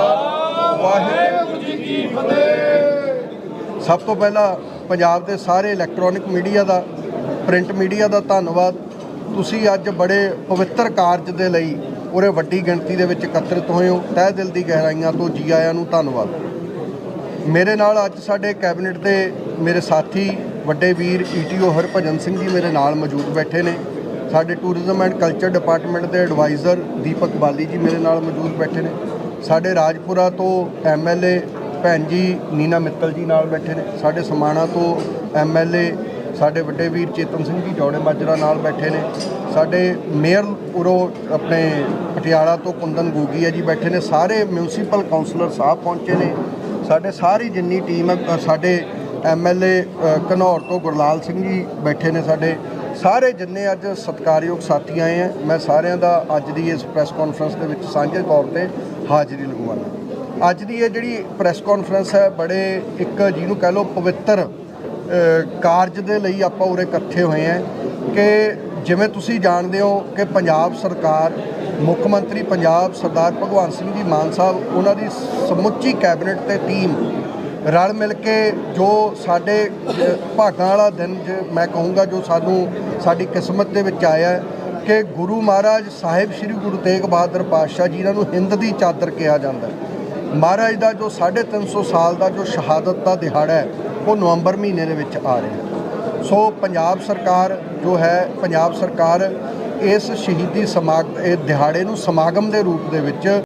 ਵਾਹਿਗੁਰੂ ਜੀ ਕੀ ਫਤਿਹ। ਸਭ ਤੋਂ ਪਹਿਲਾਂ ਪੰਜਾਬ ਦੇ ਸਾਰੇ ਇਲੈਕਟ੍ਰੋਨਿਕ ਮੀਡੀਆ ਦਾ, ਪ੍ਰਿੰਟ ਮੀਡੀਆ ਦਾ ਧੰਨਵਾਦ। ਤੁਸੀਂ ਅੱਜ ਬੜੇ ਪਵਿੱਤਰ ਕਾਰਜ ਦੇ ਲਈ ਉਰੇ ਵੱਡੀ ਗਿਣਤੀ ਦੇ ਵਿੱਚ ਇਕੱਤਰਿਤ ਹੋਏ ਹੋ। ਤਹਿ ਦਿਲ ਦੀ ਗਹਿਰਾਈਆਂ ਤੋਂ ਜੀ ਆਇਆਂ ਨੂੰ ਧੰਨਵਾਦ। ਮੇਰੇ ਨਾਲ ਅੱਜ ਸਾਡੇ ਕੈਬਨਿਟ ਦੇ ਮੇਰੇ ਸਾਥੀ, ਵੱਡੇ ਵੀਰ ਈਟੀਓ ਹਰਭਜਨ ਸਿੰਘ ਜੀ ਮੇਰੇ ਨਾਲ ਮੌਜੂਦ ਬੈਠੇ ਨੇ। ਸਾਡੇ ਟੂਰਿਜ਼ਮ ਐਂਡ ਕਲਚਰ ਡਿਪਾਰਟਮੈਂਟ ਦੇ ਐਡਵਾਈਜ਼ਰ ਦੀਪਕ ਬਾਲੀ ਜੀ ਮੇਰੇ ਨਾਲ ਮੌਜੂਦ ਬੈਠੇ ਨੇ। ਸਾਡੇ ਰਾਜਪੁਰਾ ਤੋਂ ਐਮਐਲਏ ਭੈਣ ਜੀ ਨੀਨਾ ਮਿੱਤਲ ਜੀ ਨਾਲ ਬੈਠੇ ਨੇ। ਸਾਡੇ ਸਮਾਣਾ ਤੋਂ ਐਮਐਲਏ ਸਾਡੇ ਵੱਡੇ ਵੀਰ ਚੇਤਨ ਸਿੰਘ ਜੀ ਜੋੜੇ ਮਾਜਰਾ ਨਾਲ ਬੈਠੇ ਨੇ। ਸਾਡੇ ਮੇਅਰ ਉਰੋ ਆਪਣੇ ਪਟਿਆਲਾ ਤੋਂ ਕੁੰਦਨ ਗੂਗੀ ਹੈ ਜੀ ਬੈਠੇ ਨੇ। ਸਾਰੇ ਮਿਊਨਿਸਪਲ ਕਾਉਂਸਲਰ ਸਾਹਿਬ ਪਹੁੰਚੇ ਨੇ। ਸਾਡੇ ਸਾਰੀ ਜਿੰਨੀ ਟੀਮ ਹੈ ਅ, ਸਾਡੇ ਐਮਐਲਏ ਘਨੌਰ ਤੋਂ ਗੁਰਲਾਲ ਸਿੰਘ ਜੀ ਬੈਠੇ ਨੇ ਸਾਡੇ। ਸਾਰੇ ਜਿੰਨੇ ਅੱਜ ਸਤਿਕਾਰਯੋਗ ਸਾਥੀ ਆਏ ਹੈ ਮੈਂ ਸਾਰਿਆਂ ਦਾ ਅੱਜ ਦੀ ਇਸ ਪ੍ਰੈਸ ਕਾਨਫਰੰਸ ਦੇ ਵਿੱਚ ਸਾਂਝੇ ਤੌਰ ਤੇ ਹਾਜ਼ਰੀ ਲਗਵਾਉਣਾ ਅੱਜ ਦੀ ਇਹ ਜਿਹੜੀ ਪ੍ਰੈਸ ਕਾਨਫਰੰਸ ਹੈ ਬੜੇ ਇੱਕ ਜਿਹਨੂੰ ਕਹਿ ਲਓ ਪਵਿੱਤਰ ਕਾਰਜ ਦੇ ਲਈ ਆਪਾਂ ਉਰੇ ਇਕੱਠੇ ਹੋਏ ਹਾਂ ਕਿ ਜਿਵੇਂ ਤੁਸੀਂ ਜਾਣਦੇ ਹੋ ਕਿ ਪੰਜਾਬ ਸਰਕਾਰ, ਮੁੱਖ ਮੰਤਰੀ ਪੰਜਾਬ ਸਰਦਾਰ ਭਗਵੰਤ ਸਿੰਘ ਜੀ ਮਾਨ ਸਾਹਿਬ, ਉਹਨਾਂ ਦੀ ਸਮੁੱਚੀ ਕੈਬਨਿਟ ਤੇ ਟੀਮ ਰਲ ਮਿਲ ਕੇ ਜੋ ਸਾਡੇ ਭਾਗਾਂ ਵਾਲਾ ਦਿਨ ਜ ਮੈਂ ਕਹੂੰਗਾ ਜੋ ਸਾਨੂੰ, ਸਾਡੀ ਕਿਸਮਤ ਦੇ ਵਿੱਚ ਆਇਆ ਕਿ ਗੁਰੂ ਮਹਾਰਾਜ ਸਾਹਿਬ ਸ੍ਰੀ ਗੁਰੂ ਤੇਗ ਬਹਾਦਰ ਪਾਤਸ਼ਾਹ ਜੀ ਇਹਨਾਂ ਨੂੰ ਹਿੰਦ ਦੀ ਚਾਦਰ ਕਿਹਾ ਜਾਂਦਾ। ਮਹਾਰਾਜ ਦਾ ਜੋ 350 ਸਾਲ ਦਾ ਜੋ ਸ਼ਹਾਦਤ ਦਾ ਦਿਹਾੜਾ ਹੈ ਉਹ ਨਵੰਬਰ ਮਹੀਨੇ ਦੇ ਵਿੱਚ ਆ ਰਿਹਾ। ਸੋ ਪੰਜਾਬ ਸਰਕਾਰ ਜੋ ਹੈ, ਪੰਜਾਬ ਸਰਕਾਰ ਇਸ ਸ਼ਹੀਦੀ ਸਮਾਗ, ਇਹ ਦਿਹਾੜੇ ਨੂੰ ਸਮਾਗਮ ਦੇ ਰੂਪ ਦੇ ਵਿੱਚ